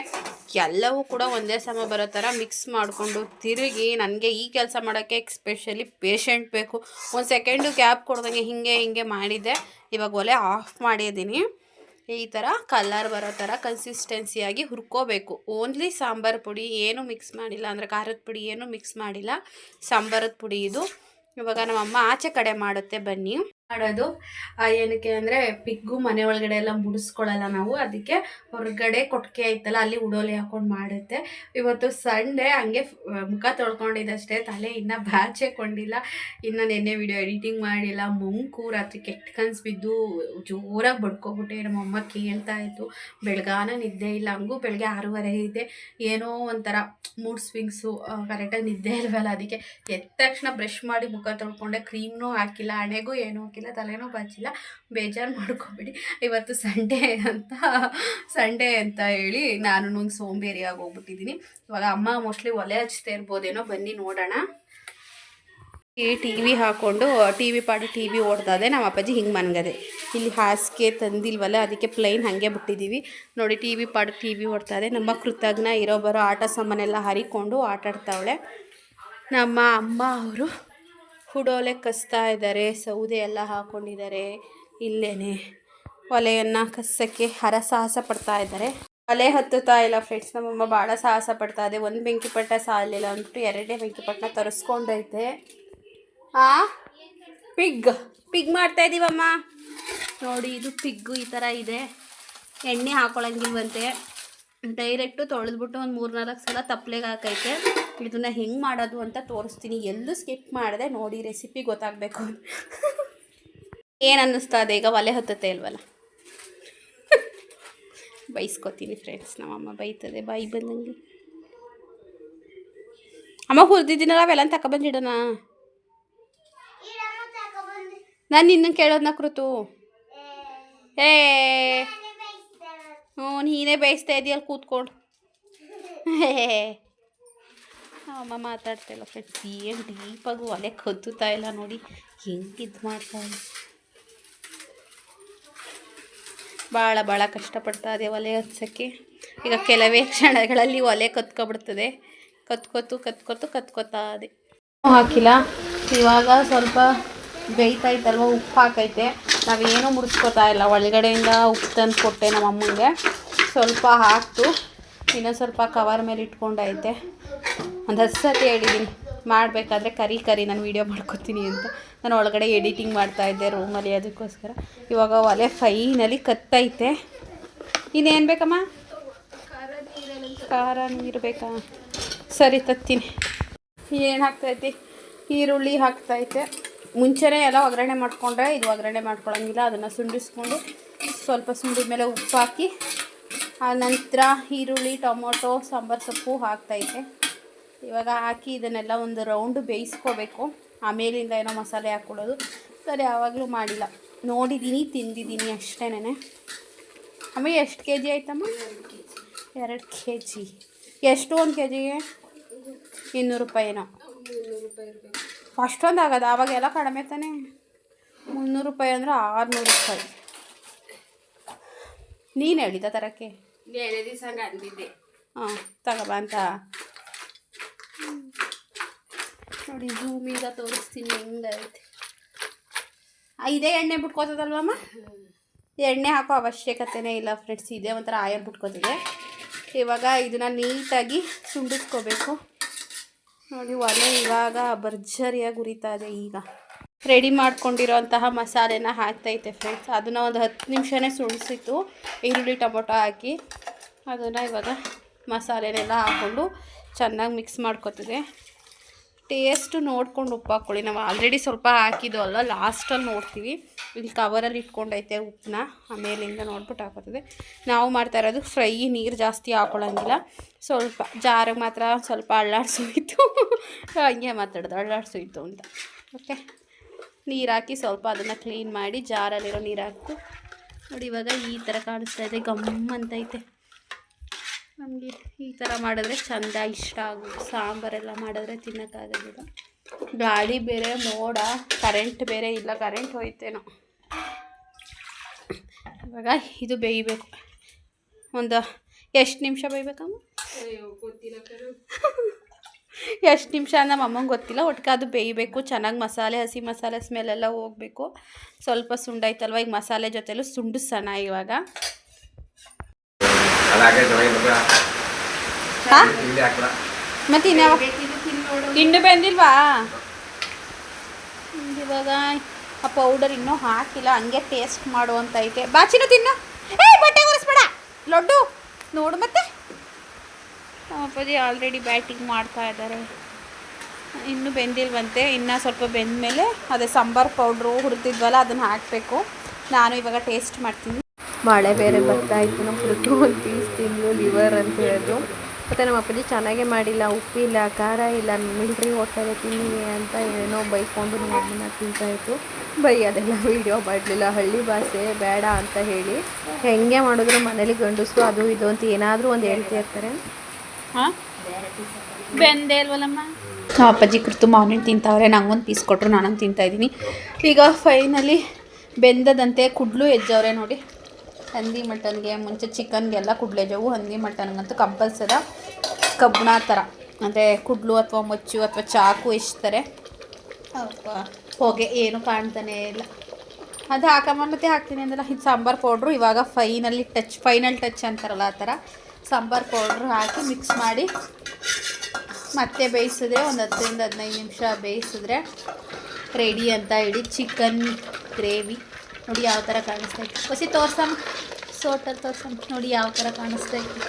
ಎಲ್ಲವೂ ಕೂಡ ಒಂದೇ ಸಮ ಬರೋ ಥರ ಮಿಕ್ಸ್ ಮಾಡಿಕೊಂಡು ತಿರುಗಿ ನನಗೆ ಈ ಕೆಲಸ ಮಾಡೋಕ್ಕೆ ಎಕ್ಸ್ಪೆಷಲಿ ಪೇಷಂಟ್ ಬೇಕು. ಒಂದು ಸೆಕೆಂಡು ಗ್ಯಾಪ್ ಕೊಡ್ದಂಗೆ ಹೀಗೆ ಹಿಂಗೆ ಮಾಡಿದ್ದೆ. ಇವಾಗ ಒಲೆ ಆಫ್ ಮಾಡಿದ್ದೀನಿ. ಈ ಥರ ಕಲ್ಲರ್ ಬರೋ ಥರ ಕನ್ಸಿಸ್ಟೆನ್ಸಿಯಾಗಿ ಹುರ್ಕೋಬೇಕು. ಓನ್ಲಿ ಸಾಂಬಾರು ಪುಡಿ ಏನು ಮಿಕ್ಸ್ ಮಾಡಿಲ್ಲ ಅಂದರೆ ಖಾರದ ಪುಡಿ ಏನು ಮಿಕ್ಸ್ ಮಾಡಿಲ್ಲ. ಸಾಂಬಾರದ ಪುಡಿ ಇದು. ಇವಾಗ ನಮ್ಮಮ್ಮ ಆಚೆ ಕಡೆ ಮಾಡುತ್ತೆ ಬನ್ನಿ. ಮಾಡೋದು. ಏನಕ್ಕೆ ಅಂದರೆ ಪಿಗ್ಗು ಮನೆ ಒಳಗಡೆ ಎಲ್ಲ ಮುಡಿಸ್ಕೊಳ್ಳಲ್ಲ ನಾವು. ಅದಕ್ಕೆ ಹೊರಗಡೆ ಕೊಟ್ಟಿಗೆ ಐತಲ್ಲ, ಅಲ್ಲಿ ಉಡೋಲಿ ಹಾಕೊಂಡು ಮಾಡುತ್ತೆ. ಇವತ್ತು ಸಂಡೇ, ಹಂಗೆ ಮುಖ ತೊಳ್ಕೊಂಡಿದ್ದಷ್ಟೇ, ತಲೆ ಇನ್ನೂ ಕೊಂಡಿಲ್ಲ. ಇನ್ನು ನೆನ್ನೆ ವಿಡಿಯೋ ಎಡಿಟಿಂಗ್ ಮಾಡಿಲ್ಲ. ಮಂಕು ರಾತ್ರಿ ಕೆಟ್ಟ ಕನ್ಸು ಬಿದ್ದು ಜೋರಾಗಿ ಬಡ್ಕೊಬಿಟ್ಟೆ. ನಮ್ಮಮ್ಮ ಕೇಳ್ತಾ ಇತ್ತು, ಬೆಳಗಾನ ನಿದ್ದೆ ಇಲ್ಲ. ಹಂಗೂ ಬೆಳಗ್ಗೆ ಆರೂವರೆ ಇದೆ. ಏನೋ ಒಂಥರ ಮೂಡ್ ಸ್ವಿಂಗ್ಸು ಕರೆಕ್ಟಾಗಿ ನಿದ್ದೆ ಇಲ್ವಲ್ಲ, ಅದಕ್ಕೆ ಎದ್ದ ತಕ್ಷಣ ಬ್ರಷ್ ಮಾಡಿ ಮುಖ ತೊಳ್ಕೊಂಡೆ. ಕ್ರೀಮ್ನೂ ಹಾಕಿಲ್ಲ, ಹಣೆಗೂ ಏನೂ ಹಾಕಿಲ್ಲ ತಲೆನೂ ಬಾಚಿಲ್ಲ ಬೇಜಾರು ಮಾಡ್ಕೊಬೇಡಿ. ಇವತ್ತು ಸಂಡೇ ಅಂತ ಸಂಡೇ ಅಂತ ಹೇಳಿ ನಾನು ಒಂದು ಸೋಂಬೇರಿಯಾಗಿ ಹೋಗ್ಬಿಟ್ಟಿದ್ದೀನಿ. ಇವಾಗ ಅಮ್ಮ ಮೋಸ್ಟ್ಲಿ ಒಲೆ ಹಚ್ತಾ ಇರ್ಬೋದೇನೋ ಬನ್ನಿ ನೋಡೋಣ. ಈ ಟಿ ವಿ ಹಾಕ್ಕೊಂಡು ಟಿ ವಿ ಪಾಡು ಟಿ ವಿ ಓಡ್ತದೆ ನಮ್ಮ ಅಪ್ಪಾಜಿ ಹಿಂಗೆ ಮನ್ಗದೆ. ಇಲ್ಲಿ ಹಾಸಿಗೆ ತಂದಿಲ್ವಲ್ಲ, ಅದಕ್ಕೆ ಪ್ಲೈನ್ ಹಾಗೆ ಬಿಟ್ಟಿದ್ದೀವಿ ನೋಡಿ, ಟಿ ವಿ ಪಾಡು ಟಿ ವಿ ಓಡ್ತದೆ ನಮ್ಮ ಕೃತಜ್ಞ ಇರೋ ಬರೋ ಆಟ ಸಾಮಾನೆಲ್ಲ ಹರಿಕೊಂಡು ಆಟಾಡ್ತಾವಳೆ. ನಮ್ಮ ಅಮ್ಮ ಅವರು ಕುಡೋಲೆ ಕಸ್ತಾ ಇದ್ದಾರೆ. ಸೌದೆ ಎಲ್ಲ ಹಾಕೊಂಡಿದ್ದಾರೆ. ಇಲ್ಲೇನೆ ಒಲೆಯನ್ನು ಕಸಕ್ಕೆ ಹರಸಾಹಸ ಪಡ್ತಾ ಇದ್ದಾರೆ. ಒಲೆ ಹತ್ತುತ್ತಾ ಇಲ್ಲ ಫ್ರೆಂಡ್ಸ್ ನಮ್ಮಮ್ಮ ಭಾಳ ಸಾಹಸ ಪಡ್ತಾ ಇದೆ. ಒಂದು ಬೆಂಕಿ ಪಟ್ಟ ಸಾಲಿಲ್ಲ ಅಂದ್ಬಿಟ್ಟು ಎರಡೇ ಬೆಂಕಿ ಪಟ್ಟಣ ತರಿಸ್ಕೊಂಡೈತೆ. ಆ? ಪಿಗ್. ಪಿಗ್ ಮಾಡ್ತಾ ಇದ್ದೀವಮ್ಮ ನೋಡಿ, ಇದು ಪಿಗ್ಗು ಈ ಥರ ಇದೆ. ಎಣ್ಣೆ ಹಾಕೊಳಂಗಿಲ್ವಂತೆ. ಡೈರೆಕ್ಟು ತೊಳೆದ್ಬಿಟ್ಟು ಒಂದು ಮೂರು ನಾಲ್ಕು ಸಲ ತಪ್ಪಲೆಗೆ ಹಾಕೈತೆ. ಇದನ್ನು ಹೆಂಗೆ ಮಾಡೋದು ಅಂತ ತೋರಿಸ್ತೀನಿ. ಎಲ್ಲೂ ಸ್ಕಿಪ್ ಮಾಡಿದೆ. ನೋಡಿ ರೆಸಿಪಿ ಗೊತ್ತಾಗಬೇಕು ಏನು ಅನ್ನಿಸ್ತಾ ಈಗ ಒಲೆ ಹತ್ತತ್ತೆ ಇಲ್ವಲ್ಲ? ಬೈಸ್ಕೊತೀನಿ ಫ್ರೆಂಡ್ಸ್ ನಮ್ಮಮ್ಮ ಬೈತದೆ. ಬಾಯಿ ಬಂದಂಗೆ. ಅಮ್ಮ ಹುರಿದಿದ್ದೀನಲ್ಲ ಅವೆಲ್ಲ ತಗೊಬಂದಿಡೋಣ ನಾನು ನಿನ್ನ ಕೇಳೋದನ್ನ ಕೃತು ಏ ಹ್ಞೂ ನೀನೇ ಬೇಯಿಸ್ತಾ ಇದೆಯಲ್ಲ ಕೂತ್ಕೊಂಡು. ಹೇ ಅಮ್ಮ ಮಾತಾಡ್ತಾ ಇಲ್ಲ ಫ್ರೆಂಡ್ಸ್ ಏನು ಡೀಪಾಗಿ ಒಲೆ ಕದ್ದುತ್ತಾ ಇಲ್ಲ ನೋಡಿ. ಹೆಂಗೆ ಇದು ಮಾಡ್ತಾ ಇಲ್ಲ ಭಾಳ ಭಾಳ ಕಷ್ಟಪಡ್ತಾ ಇದೆ ಒಲೆ ಹಚ್ಚೋಕ್ಕೆ. ಈಗ ಕೆಲವೇ ಕ್ಷಣಗಳಲ್ಲಿ ಒಲೆ ಕತ್ಕೊಬಿಡ್ತದೆ. ಕತ್ಕೊತು ಕತ್ಕೊತು ಕತ್ಕೊತಾ ಇದೆ. ಹಾಕಿಲ್ಲ. ಇವಾಗ ಸ್ವಲ್ಪ ಬೇಯ್ತಾಯ್ತಲ್ವ ಉಪ್ಪು ಹಾಕೈತೆ. ನಾವೇನು ಮುಡಿಸ್ಕೊತಾ ಇಲ್ಲ. ಒಳಗಡೆಯಿಂದ ಉಪ್ಪು ತಂದು ಕೊಟ್ಟೆ ನಮ್ಮ ಅಮ್ಮಂಗೆ. ಸ್ವಲ್ಪ ಹಾಕ್ತು. ಇನ್ನೊಂದು ಸ್ವಲ್ಪ ಕವರ್ ಮೇಲೆ ಇಟ್ಕೊಂಡೈತೆ. ಒಂದು ಹತ್ತು ಸತಿ ಹೇಳಿದ್ದೀನಿ. ಮಾಡಬೇಕಾದ್ರೆ ಕರಿ ಕರಿ, ನಾನು ವೀಡಿಯೋ ಮಾಡ್ಕೊತೀನಿ ಅಂತ. ನಾನು ಒಳಗಡೆ ಎಡಿಟಿಂಗ್ ಮಾಡ್ತಾಯಿದ್ದೆ ರೂಮಲ್ಲಿ ಅದಕ್ಕೋಸ್ಕರ. ಇವಾಗ ಒಲೆ ಫೈನಲಿ ಕತ್ತೈತೆ. ಇನ್ನೇನು ಬೇಕಮ್ಮ? ಖಾರ ನೀರು ಬೇಕಾ? ಸರಿ, ತತ್ತೀನಿ. ಏನು ಹಾಕ್ತೈತಿ? ಈರುಳ್ಳಿ ಹಾಕ್ತೈತೆ. ಮುಂಚೆನೇ ಎಲ್ಲ ಒಗ್ಗರಣೆ ಮಾಡಿಕೊಂಡ್ರೆ ಇದು ಒಗ್ಗರಣೆ ಮಾಡ್ಕೊಳ್ಳೋಂಗಿಲ್ಲ ಅದನ್ನು ಸುಂಡಿಸ್ಕೊಂಡು ಸ್ವಲ್ಪ ಸುಂಡಿದ ಮೇಲೆ ಉಪ್ಪು ಹಾಕಿ ಆ ನಂತರ ಈರುಳ್ಳಿ, ಟೊಮೊಟೊ, ಸಾಂಬಾರು ಸೊಪ್ಪು ಹಾಕ್ತೈತೆ. ಇವಾಗ ಹಾಕಿ ಇದನ್ನೆಲ್ಲ ಒಂದು ರೌಂಡು ಬೇಯಿಸ್ಕೋಬೇಕು. ಆಮೇಲಿಂದ ಏನೋ ಮಸಾಲೆ ಹಾಕ್ಕೊಳ್ಳೋದು ಸರಿ ಯಾವಾಗಲೂ ಮಾಡಿಲ್ಲ. ನೋಡಿದ್ದೀನಿ ತಿಂದಿದ್ದೀನಿ ಅಷ್ಟೇನೆ ಆಮೇಲೆ ಎಷ್ಟು ಕೆ ಜಿ ಆಯ್ತಮ್ಮ? ಎರಡು ಕೆ ಜಿ ಎಷ್ಟು ಒಂದು ಕೆ ಜಿಗೆ ಇನ್ನೂರು ರೂಪಾಯಿನೋ? ಅಷ್ಟೊಂದು ಆಗೋದು? ಆವಾಗೆಲ್ಲ ಕಡಿಮೆ ತಾನೆ. ಮುನ್ನೂರು ರೂಪಾಯಿ ಅಂದರೆ ಆರುನೂರು ರೂಪಾಯಿ. ನೀನು ಹೇಳಿದ ತರಕ್ಕೆ? ಹಾಂ ತಗೋಬಾ ಅಂತ. ನೋಡಿ ಜೂಮಿಗ ತೋರಿಸ್ತೀನಿ ಹೆಂಗೈತೆ ಇದೇ ಎಣ್ಣೆ ಬಿಟ್ಕೋತದಲ್ವಮ್ಮ? ಎಣ್ಣೆ ಹಾಕೋ ಅವಶ್ಯಕತೆನೇ ಇಲ್ಲ ಫ್ರೆಂಡ್ಸ್ ಇದೇ ಒಂಥರ ಆಯರ್ ಬಿಟ್ಕೋತಿದೆ. ಇವಾಗ ಇದನ್ನು ನೀಟಾಗಿ ಸುಂಡಿಸ್ಕೋಬೇಕು ನೋಡಿ, ಒಲೆ ಇವಾಗ ಭರ್ಜರಿಯಾಗಿ ಉರಿತಾ ಇದೆ ಈಗ. ರೆಡಿ ಮಾಡ್ಕೊಂಡಿರೋಂತಹ ಮಸಾಲೆನ ಹಾಕ್ತೈತೆ ಫ್ರೆಂಡ್ಸ್ ಅದನ್ನು ಒಂದು ಹತ್ತು ನಿಮಿಷನೇ ಸುಳಿಸಿತ್ತು ಈರುಳ್ಳಿ ಟೊಮೊಟೊ ಹಾಕಿ ಅದನ್ನು ಇವಾಗ ಮಸಾಲೆನೆಲ್ಲ ಹಾಕ್ಕೊಂಡು ಚೆನ್ನಾಗಿ ಮಿಕ್ಸ್ ಮಾಡ್ಕೊತಿದೆ. ಟೇಸ್ಟು ನೋಡ್ಕೊಂಡು ಉಪ್ಪು ಹಾಕ್ಕೊಳ್ಳಿ ನಾವು ಆಲ್ರೆಡಿ ಸ್ವಲ್ಪ ಹಾಕಿದ್ದು ಅಲ್ಲ ಲಾಸ್ಟಲ್ಲಿ ನೋಡ್ತೀವಿ. ಇಲ್ಲಿ ಕವರಲ್ಲಿ ಇಟ್ಕೊಂಡೈತೆ ಉಪ್ಪನ್ನ ಆಮೇಲಿಂದ ನೋಡ್ಬಿಟ್ಟು ಹಾಕೋತದೆ. ನಾವು ಮಾಡ್ತಾ ಇರೋದು ಫ್ರೈ ನೀರು ಜಾಸ್ತಿ ಹಾಕೊಳ್ಳೋಂಗಿಲ್ಲ ಸ್ವಲ್ಪ ಜಾರಿಗೆ ಮಾತ್ರ ಸ್ವಲ್ಪ ಅಳ್ಳಾಡ್ಸೋಯ್ತು ಹಂಗೆ ಮಾತಾಡೋದು. ಅಳ್ಳಾಡ್ಸೋಯ್ತು ಅಂತ. ಓಕೆ ನೀರು ಹಾಕಿ ಸ್ವಲ್ಪ ಅದನ್ನು ಕ್ಲೀನ್ ಮಾಡಿ ಜಾರಲ್ಲಿರೋ ನೀರು ಹಾಕ್ತು ನೋಡಿ ಇವಾಗ ಈ ಥರ ಕಾಣಿಸ್ತಾ ಇದೆ. ಗಮ್ ಅಂತೈತೆ ನಮಗೆ ಈ ಥರ ಮಾಡಿದ್ರೆ ಚಂದ ಇಷ್ಟ ಆಗೋದು. ಸಾಂಬಾರೆಲ್ಲ ಮಾಡಿದ್ರೆ ತಿನ್ನೋಕ್ಕಾಗೋದಿಲ್ಲ ಗಾಳಿ ಬೇರೆ ಮೋಡ ಕರೆಂಟ್ ಬೇರೆ ಇಲ್ಲ ಕರೆಂಟ್ ಹೋಯ್ತೇನೋ. ಇವಾಗ ಇದು ಬೇಯಬೇಕು. ಒಂದು ಎಷ್ಟು ನಿಮಿಷ ಬೇಯಬೇಕಮ್ಮ? ಅಯ್ಯೋ ಗೊತ್ತಿಲ್ಲ ಕರು ಎಷ್ಟು ನಿಮಿಷ ನಮ್ಮ ಅಮ್ಮಂಗೆ ಗೊತ್ತಿಲ್ಲ. ಒಟ್ಟಿಗೆ ಅದು ಬೇಯಬೇಕು. ಚೆನ್ನಾಗಿ ಮಸಾಲೆ ಹಸಿ ಮಸಾಲೆ ಸ್ಮೆಲ್ ಎಲ್ಲ ಹೋಗಬೇಕು. ಸ್ವಲ್ಪ ಸುಂಡಾಯ್ತಲ್ವ ಈಗ ಮಸಾಲೆ ಜೊತೆಲೂ ಸಣ್ಣ ಇವಾಗ. ಮತ್ತೆ ಇನ್ಯಾವ ಇನ್ನು ಬಂದಿಲ್ವಾ ಇವಾಗ ಆ ಪೌಡರ್ ಇನ್ನೂ ಹಾಕಿಲ್ಲ ಹಂಗೆ ಟೇಸ್ಟ್ ಮಾಡು ಅಂತ ಐತೆ ಬಾಚಿನ ತಿನ್ನು ಏ ಬಟ್ಟೆ ಒರೆಸ್ಬೇಡ ಲಡ್ಡು ನೋಡು ಮತ್ತೆ ಅಪ್ಪಾಜಿ ಆಲ್ರೆಡಿ ಬ್ಯಾಟಿಂಗ್ ಮಾಡ್ತಾ ಇದ್ದಾರೆ ಇನ್ನೂ ಬೆಂದಿಲ್ವಂತೆ ಇನ್ನು ಸ್ವಲ್ಪ ಬೆಂದ ಮೇಲೆ ಅದೇ ಸಾಂಬಾರು ಪೌಡ್ರು ಹುರಿದಿದ್ವಲ್ಲ ಅದನ್ನು ಹಾಕಬೇಕು ನಾನು ಇವಾಗ ಟೇಸ್ಟ್ ಮಾಡ್ತೀನಿ ಬಾಳೆ ಬೇರೆ ಬರ್ತಾ ಇತ್ತು ನಮ್ಮ ಹುಡುಗ ಒಂದು ಪೀಸ್ ತಿಂದು ಲಿವರ್ ಅಂತ ಹೇಳಿದ್ರು. ಮತ್ತು ನಮ್ಮ ಅಪ್ಪಾಜಿ ಚೆನ್ನಾಗೇ ಮಾಡಿಲ್ಲ ಉಪ್ಪಿಲ್ಲ ಖಾರ ಇಲ್ಲ ಮಿಲ್ಟ್ರಿ ಹೋಟೆಲ್ ತಿನ್ನಿ ಅಂತ ಏನೋ ಬೈಕೊಂಡು ನಮ್ಮ ಅಮ್ಮನ ತಿಂತಾಯಿತ್ತು ಬೈ ಅದೆಲ್ಲ ವೀಡಿಯೋ ಮಾಡಲಿಲ್ಲ. ಹಳ್ಳಿ ಭಾಷೆ ಬೇಡ ಅಂತ ಹೇಳಿ. ಹೆಂಗೆ ಮಾಡಿದ್ರು ಮನೇಲಿ ಗಂಡಸರು ಅದು ಇದು ಅಂತ ಏನಾದರೂ ಒಂದು ಹೇಳ್ತಾ ಇರ್ತಾರೆ. ಹಾಂ? ಬೆಂದೇ ಇಲ್ವಲ್ಲಮ್ಮ? ನಮ್ಮ ಅಪ್ಪಾಜಿ ಕುರ್ತು ಮಾವಿನ ತಿಂತಾವ್ರೆ ನಂಗೊಂದು ಪೀಸ್ ಕೊಟ್ಟರು ನಾನೊಂದು ತಿಂತಾಯಿದ್ದೀನಿ ಈಗ ಫೈನಲಿ ಬೆಂದದಂತೆ ಕುಡ್ಲು ಎಜ್ಜವ್ರೆ ನೋಡಿ. ಹಂದಿ ಮಟನ್ಗೆ ಮುಂಚೆ ಚಿಕನ್ಗೆಲ್ಲ ಕುಡ್ಲೆಜವು ಹಂದಿ ಮಟನ್ಗಂತೂ ಕಂಪಲ್ಸರ ಕಬ್ಬಣ ಥರ ಅಂದರೆ ಕುಡ್ಲು ಅಥವಾ ಮೊಚ್ಚು ಅಥವಾ ಚಾಕು ಇಸ್ತಾರೆ ಹೋಗೆ ಹೊಗೆ ಏನು ಕಾಣ್ತಾನೆ ಇಲ್ಲ. ಅದು ಹಾಕಮ್ಮ ಮತ್ತೆ ಹಾಕ್ತೀನಿ ಅಂದಲ್ಲ ಇದು ಸಾಂಬಾರು ಪೌಡ್ರು ಇವಾಗ ಫೈನಲಿ ಟಚ್ ಫೈನಲ್ ಟಚ್ ಅಂತಾರಲ್ಲ ಆ ಥರ ಸಾಂಬಾರು ಪೌಡ್ರು ಹಾಕಿ ಮಿಕ್ಸ್ ಮಾಡಿ ಮತ್ತೆ ಬೇಯಿಸಿದ್ರೆ ಒಂದು ಹತ್ತರಿಂದ ಹದಿನೈದು ನಿಮಿಷ ಬೇಯಿಸಿದ್ರೆ ರೆಡಿ ಅಂತ ಹೇಳಿ ಚಿಕನ್ ಗ್ರೇವಿ ನೋಡಿ ಯಾವ ಥರ ಕಾಣಿಸ್ತೈತೆ ಹೊಸಿ ತೋರ್ಸಮ್ಮ ಸೋಟಲ್ಲಿ ತೋರ್ಸಮ್ಮ ನೋಡಿ ಯಾವ ಥರ ಕಾಣಿಸ್ತೈತೆ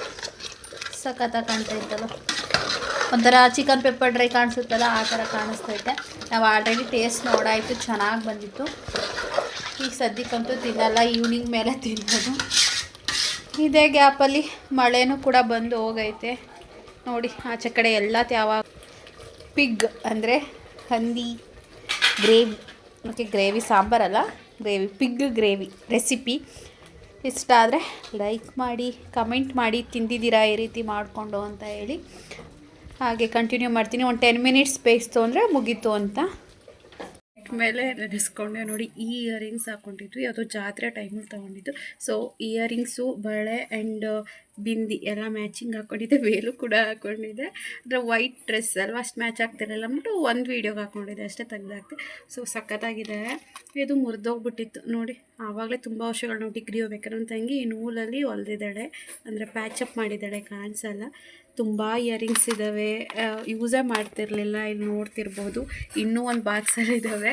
ಸಖತ್ತಾಗಿ ಕಾಣ್ತಾ ಇತ್ತಲ್ಲ ಒಂಥರ ಚಿಕನ್ ಪೆಪ್ಪರ್ ಡ್ರೈ ಕಾಣಿಸುತ್ತಲ್ಲ, ಆ ಥರ ಕಾಣಿಸ್ತೈತೆ ನಾವು ಆಲ್ರೆಡಿ ಟೇಸ್ಟ್ ನೋಡಾಯಿತು, ಚೆನ್ನಾಗಿ ಬಂದಿತ್ತು. ಈಗ ಸದ್ಯಕ್ಕಂತೂ ತಿನ್ನಲ್ಲ ಈವ್ನಿಂಗ್ ಮೇಲೆ ತಿನ್ನೋದು. ಇದೇ ಗ್ಯಾಪಲ್ಲಿ ಮಳೆನೂ ಕೂಡ ಬಂದು ಹೋಗೈತೆ. ನೋಡಿ, ಆಚೆ ಕಡೆ ಎಲ್ಲ ತ್ಯಾವ ಪಿಗ್ ಅಂದರೆ ಹಂದಿ, ಗ್ರೇವಿ ಓಕೆ ಗ್ರೇವಿ ಸಾಂಬಾರಲ್ಲ ಗ್ರೇವಿ ಪಿಗ್ ಗ್ರೇವಿ ರೆಸಿಪಿ ಇಷ್ಟ ಆದರೆ ಲೈಕ್ ಮಾಡಿ ಕಮೆಂಟ್ ಮಾಡಿ, ತಿಂದಿದ್ದೀರಾ ಈ ರೀತಿ ಮಾಡಿಕೊಂಡು ಅಂತ ಹೇಳಿ. ಹಾಗೆ ಕಂಟಿನ್ಯೂ ಮಾಡ್ತೀನಿ. ಒಂದು ಟೆನ್ ಮಿನಿಟ್ಸ್ ಬೇಯಿಸ್ತು ಅಂದರೆ ಮುಗೀತು ಅಂತ. ಮೇಲೆ ನೆನೆಸ್ಕೊಂಡೆ ನೋಡಿ, ಈ ಇಯರಿಂಗ್ಸ್ ಹಾಕ್ಕೊಂಡಿದ್ವಿ ಯಾವುದೋ ಜಾತ್ರೆ ಟೈಮಲ್ಲಿ ತೊಗೊಂಡಿದ್ದು. ಸೊ ಇಯರಿಂಗ್ಸು ಬಳೆ ಆ್ಯಂಡ್ ಬಿಂದಿ ಎಲ್ಲ ಮ್ಯಾಚಿಂಗ್ ಹಾಕ್ಕೊಂಡಿದ್ದೆ ವೇಲು ಕೂಡ ಹಾಕ್ಕೊಂಡಿದ್ದೆ ಅಂದರೆ ವೈಟ್ ಡ್ರೆಸ್ ಅಲ್ವಾ, ಅಷ್ಟು ಮ್ಯಾಚ್ ಆಗ್ತಿರಲ್ಲ ಅಂದ್ಬಿಟ್ಟು ಒಂದು ವೀಡಿಯೋಗೆ ಹಾಕ್ಕೊಂಡಿದ್ದೆ ಅಷ್ಟೇ ತೆಗ್ದಾಕ್ತೆ. ಸೊ ಸಖತ್ತಾಗಿದೆ. ಇದು ಮುರಿದೋಗ್ಬಿಟ್ಟಿತ್ತು. ನೋಡಿ, ಆವಾಗಲೇ ತುಂಬ ವರ್ಷಗಳು ಡಿಗ್ರಿ ಹೋಗ್ಬೇಕಾದ್ರೆ ನನ್ನ ತಂಗಿ ನೂಲಲ್ಲಿ ಹೊಲ್ದಿದ್ದಾಳೆ. ಅಂದರೆ ಪ್ಯಾಚಪ್ ಮಾಡಿದ್ದಾಳೆ ಕಾಣಿಸಲ್ಲ ತುಂಬ ಇಯರಿಂಗ್ಸ್ ಇದ್ದಾವೆ ಯೂಸೇ ಮಾಡ್ತಿರ್ಲಿಲ್ಲ, ಇಲ್ಲಿ ನೋಡ್ತಿರ್ಬೋದು. ಇನ್ನೂ ಒಂದು ಬಾಕ್ಸಲ್ಲಿ ಇದ್ದಾವೆ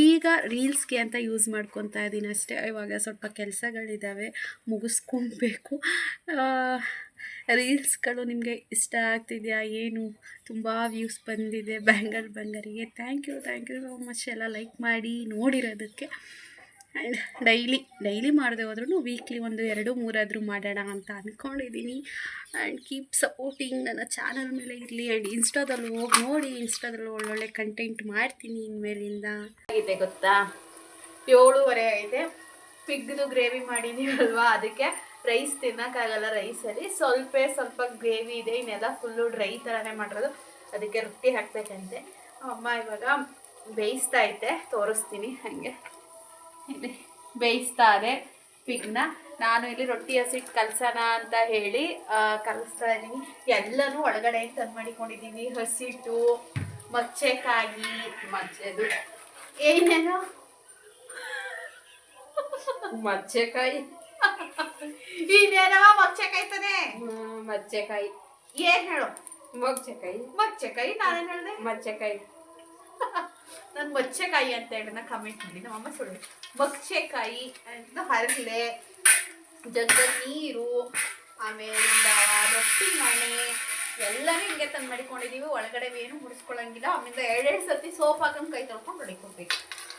ಈಗ ರೀಲ್ಸ್ಗೆ ಅಂತ ಯೂಸ್ ಮಾಡ್ಕೊತಾ ಇದ್ದೀನಿ ಅಷ್ಟೇ. ಇವಾಗ ಸ್ವಲ್ಪ ಕೆಲಸಗಳಿದ್ದಾವೆ ಮುಗಿಸ್ಕೊಳ್ಬೇಕು ರೀಲ್ಸ್ಗಳು ನಿಮಗೆ ಇಷ್ಟ ಆಗ್ತಿದೆಯಾ? ಏನು? ತುಂಬ ವ್ಯೂಸ್ ಬಂದಿದೆ bangle ಬಂಗರಿಗೆ. Thank you thank you so much ಎಲ್ಲ ಲೈಕ್ ಮಾಡಿ ನೋಡಿರೋದಕ್ಕೆ. ಆ್ಯಂಡ್ ಡೈಲಿ ಡೈಲಿ ಮಾಡದೆ ಹೋದ್ರೂ ವೀಕ್ಲಿ ಒಂದು ಎರಡು, ಮೂರಾದರೂ ಮಾಡೋಣ ಅಂತ ಅಂದ್ಕೊಂಡಿದ್ದೀನಿ ಆ್ಯಂಡ್ ಕೀಪ್ ಸಪೋರ್ಟಿಂಗ್ ನನ್ನ ಚಾನಲ್ ಮೇಲೆ ಇರಲಿ. ಆ್ಯಂಡ್ ಇನ್ಸ್ಟಾದಲ್ಲಿ ಹೋಗಿ ನೋಡಿ ಇನ್ಸ್ಟಾದಲ್ಲಿ ಒಳ್ಳೊಳ್ಳೆ ಕಂಟೆಂಟ್ ಮಾಡ್ತೀನಿ ಇನ್ಮೇಲಿಂದ. ಆಗಿದೆ ಗೊತ್ತಾ? ಏಳುವರೆ ಆಗಿದೆ. ಪಿಗ್ದು ಗ್ರೇವಿ ಮಾಡಿದ್ದೀವಲ್ವಾ ಅದಕ್ಕೆ ರೈಸ್ ತಿನ್ನೋಕ್ಕಾಗಲ್ಲ ರೈಸಲ್ಲಿ ಸ್ವಲ್ಪ ಸ್ವಲ್ಪ ಗ್ರೇವಿ ಇದೆ, ಇನ್ನೆಲ್ಲ ಫುಲ್ಲು ಡ್ರೈ ಥರನೇ ಮಾಡಿರೋದು. ಅದಕ್ಕೆ ರೊಟ್ಟಿ ಹಾಕ್ಬೇಕಂತೆ. ಅಮ್ಮ ಇವಾಗ ಬೇಯಿಸ್ತಾ ಐತೆ ತೋರಿಸ್ತೀನಿ ಹಾಗೆ. ಇಲ್ಲಿ ಇದೆ ಪಿಗ್ನ ನಾನು ಇಲ್ಲಿ ರೊಟ್ಟಿ ಹಸಿಟ್ಟು ಕಲಸೋಣ ಅಂತ ಹೇಳಿ ಕಲಿಸ್ತಾ ಇದ್ದೀನಿ. ಎಲ್ಲನೂ ಒಳಗಡೆ ತಂದು ಮಾಡಿಕೊಂಡಿದ್ದೀನಿ. ಹಸಿಟ್ಟು ಮಚ್ಚೆಕಾಯಿ, ಮಚ್ಚೆದು. ಏನೇನು? ಮಚ್ಚೆಕಾಯಿ. ಇನ್ನೇನವ ಮಚ್ಚೆಕಾಯಿ ತಾನೆ ಮಚ್ಚೆಕಾಯಿ ಏನ್ ಹೇಳು? ಮಗ್ಚೆಕಾಯಿ. ಮಚ್ಚೆಕಾಯಿ ನಾನೇನು ಹೇಳ್ದೆ? ಮಚ್ಚೆಕಾಯಿ ನಾನು ಮಚ್ಚೆಕಾಯಿ ಅಂತ ಹೇಳಿ ನಾ ಕಮೆಂಟ್ ಮಾಡಿ ನಮ್ಮಮ್ಮ ಸುಳ್ಳು. ಮಗ್ಚೆಕಾಯಿ ಅಂತ ಹರಳೆ ಜಗ್ಗ ನೀರು ಆಮೇಲಿಂದ ರೊಟ್ಟಿ ಮಣೆ ಎಲ್ಲನೂ ಹಿಂಗೆ ತಂದು ಮಾಡಿಕೊಂಡಿದ್ದೀವಿ ಒಳಗಡೆ ಏನು ಮುಡಿಸ್ಕೊಳಂಗಿಲ್ಲ ಆಮೇಲೆ ಎರಡೆರಡು ಸತಿ ಸೋಪ್ ಹಾಕೊಂಡು ಕೈ ತೊಳ್ಕೊಂಡು ಹೊಡಿಕೊಬೇಕು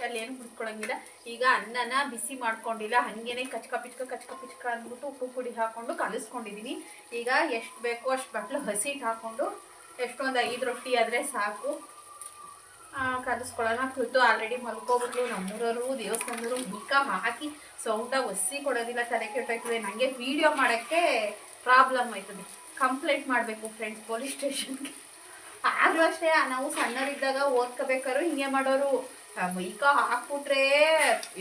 ಅಲ್ಲಿ ಏನು ಬಿಟ್ಕೊಳಂಗಿಲ್ಲ ಈಗ ಅನ್ನನ ಬಿಸಿ ಮಾಡ್ಕೊಂಡಿಲ್ಲ, ಹಂಗೇನೆ ಕಚ್ಕ ಪಿಚ್ಕ ಕಚ್ಕ ಪಿಚ್ಕ ಅಂದ್ಬಿಟ್ಟು ಉಪ್ಪು ಪುಡಿ ಹಾಕೊಂಡು ಕಲಿಸ್ಕೊಂಡಿದ್ದೀನಿ ಈಗ ಎಷ್ಟು ಬೇಕೋ ಅಷ್ಟು ಬಟ್ಲು ಹಸಿಟ್ಟು ಹಾಕೊಂಡು ಎಷ್ಟೊಂದು ಐದು ರೊಟ್ಟಿ ಆದರೆ ಸಾಕು. ಕಲಿಸ್ಕೊಳ್ಳೋಣ. ಕೃತು ಆಲ್ರೆಡಿ ಮಲ್ಕೊಬಿಟ್ಲು ನಮ್ಮೂರವರು, ದೇವಸ್ಥಾನದವರು, ಮುಖ ಹಾಕಿ ಸೌಂಡ ಒಸಿ ಕೊಡೋದಿಲ್ಲ, ತಲೆ ಕೆಟ್ಟೋಯ್ತದೆ. ನನಗೆ ವೀಡಿಯೋ ಮಾಡೋಕ್ಕೆ ಪ್ರಾಬ್ಲಮ್ ಆಯ್ತದೆ. ಕಂಪ್ಲೇಂಟ್ ಮಾಡಬೇಕು ಫ್ರೆಂಡ್ಸ್ ಪೊಲೀಸ್ ಸ್ಟೇಷನ್ಗೆ ಆಗಲೂ ಅಷ್ಟೇ, ನಾವು ಸಣ್ಣರಿದ್ದಾಗ ಓದ್ಕೋಬೇಕಾದ್ರು ಹಿಂಗೆ ಮಾಡೋರು. ಮೈಕ ಹಾಕ್ಬಿಟ್ರೆ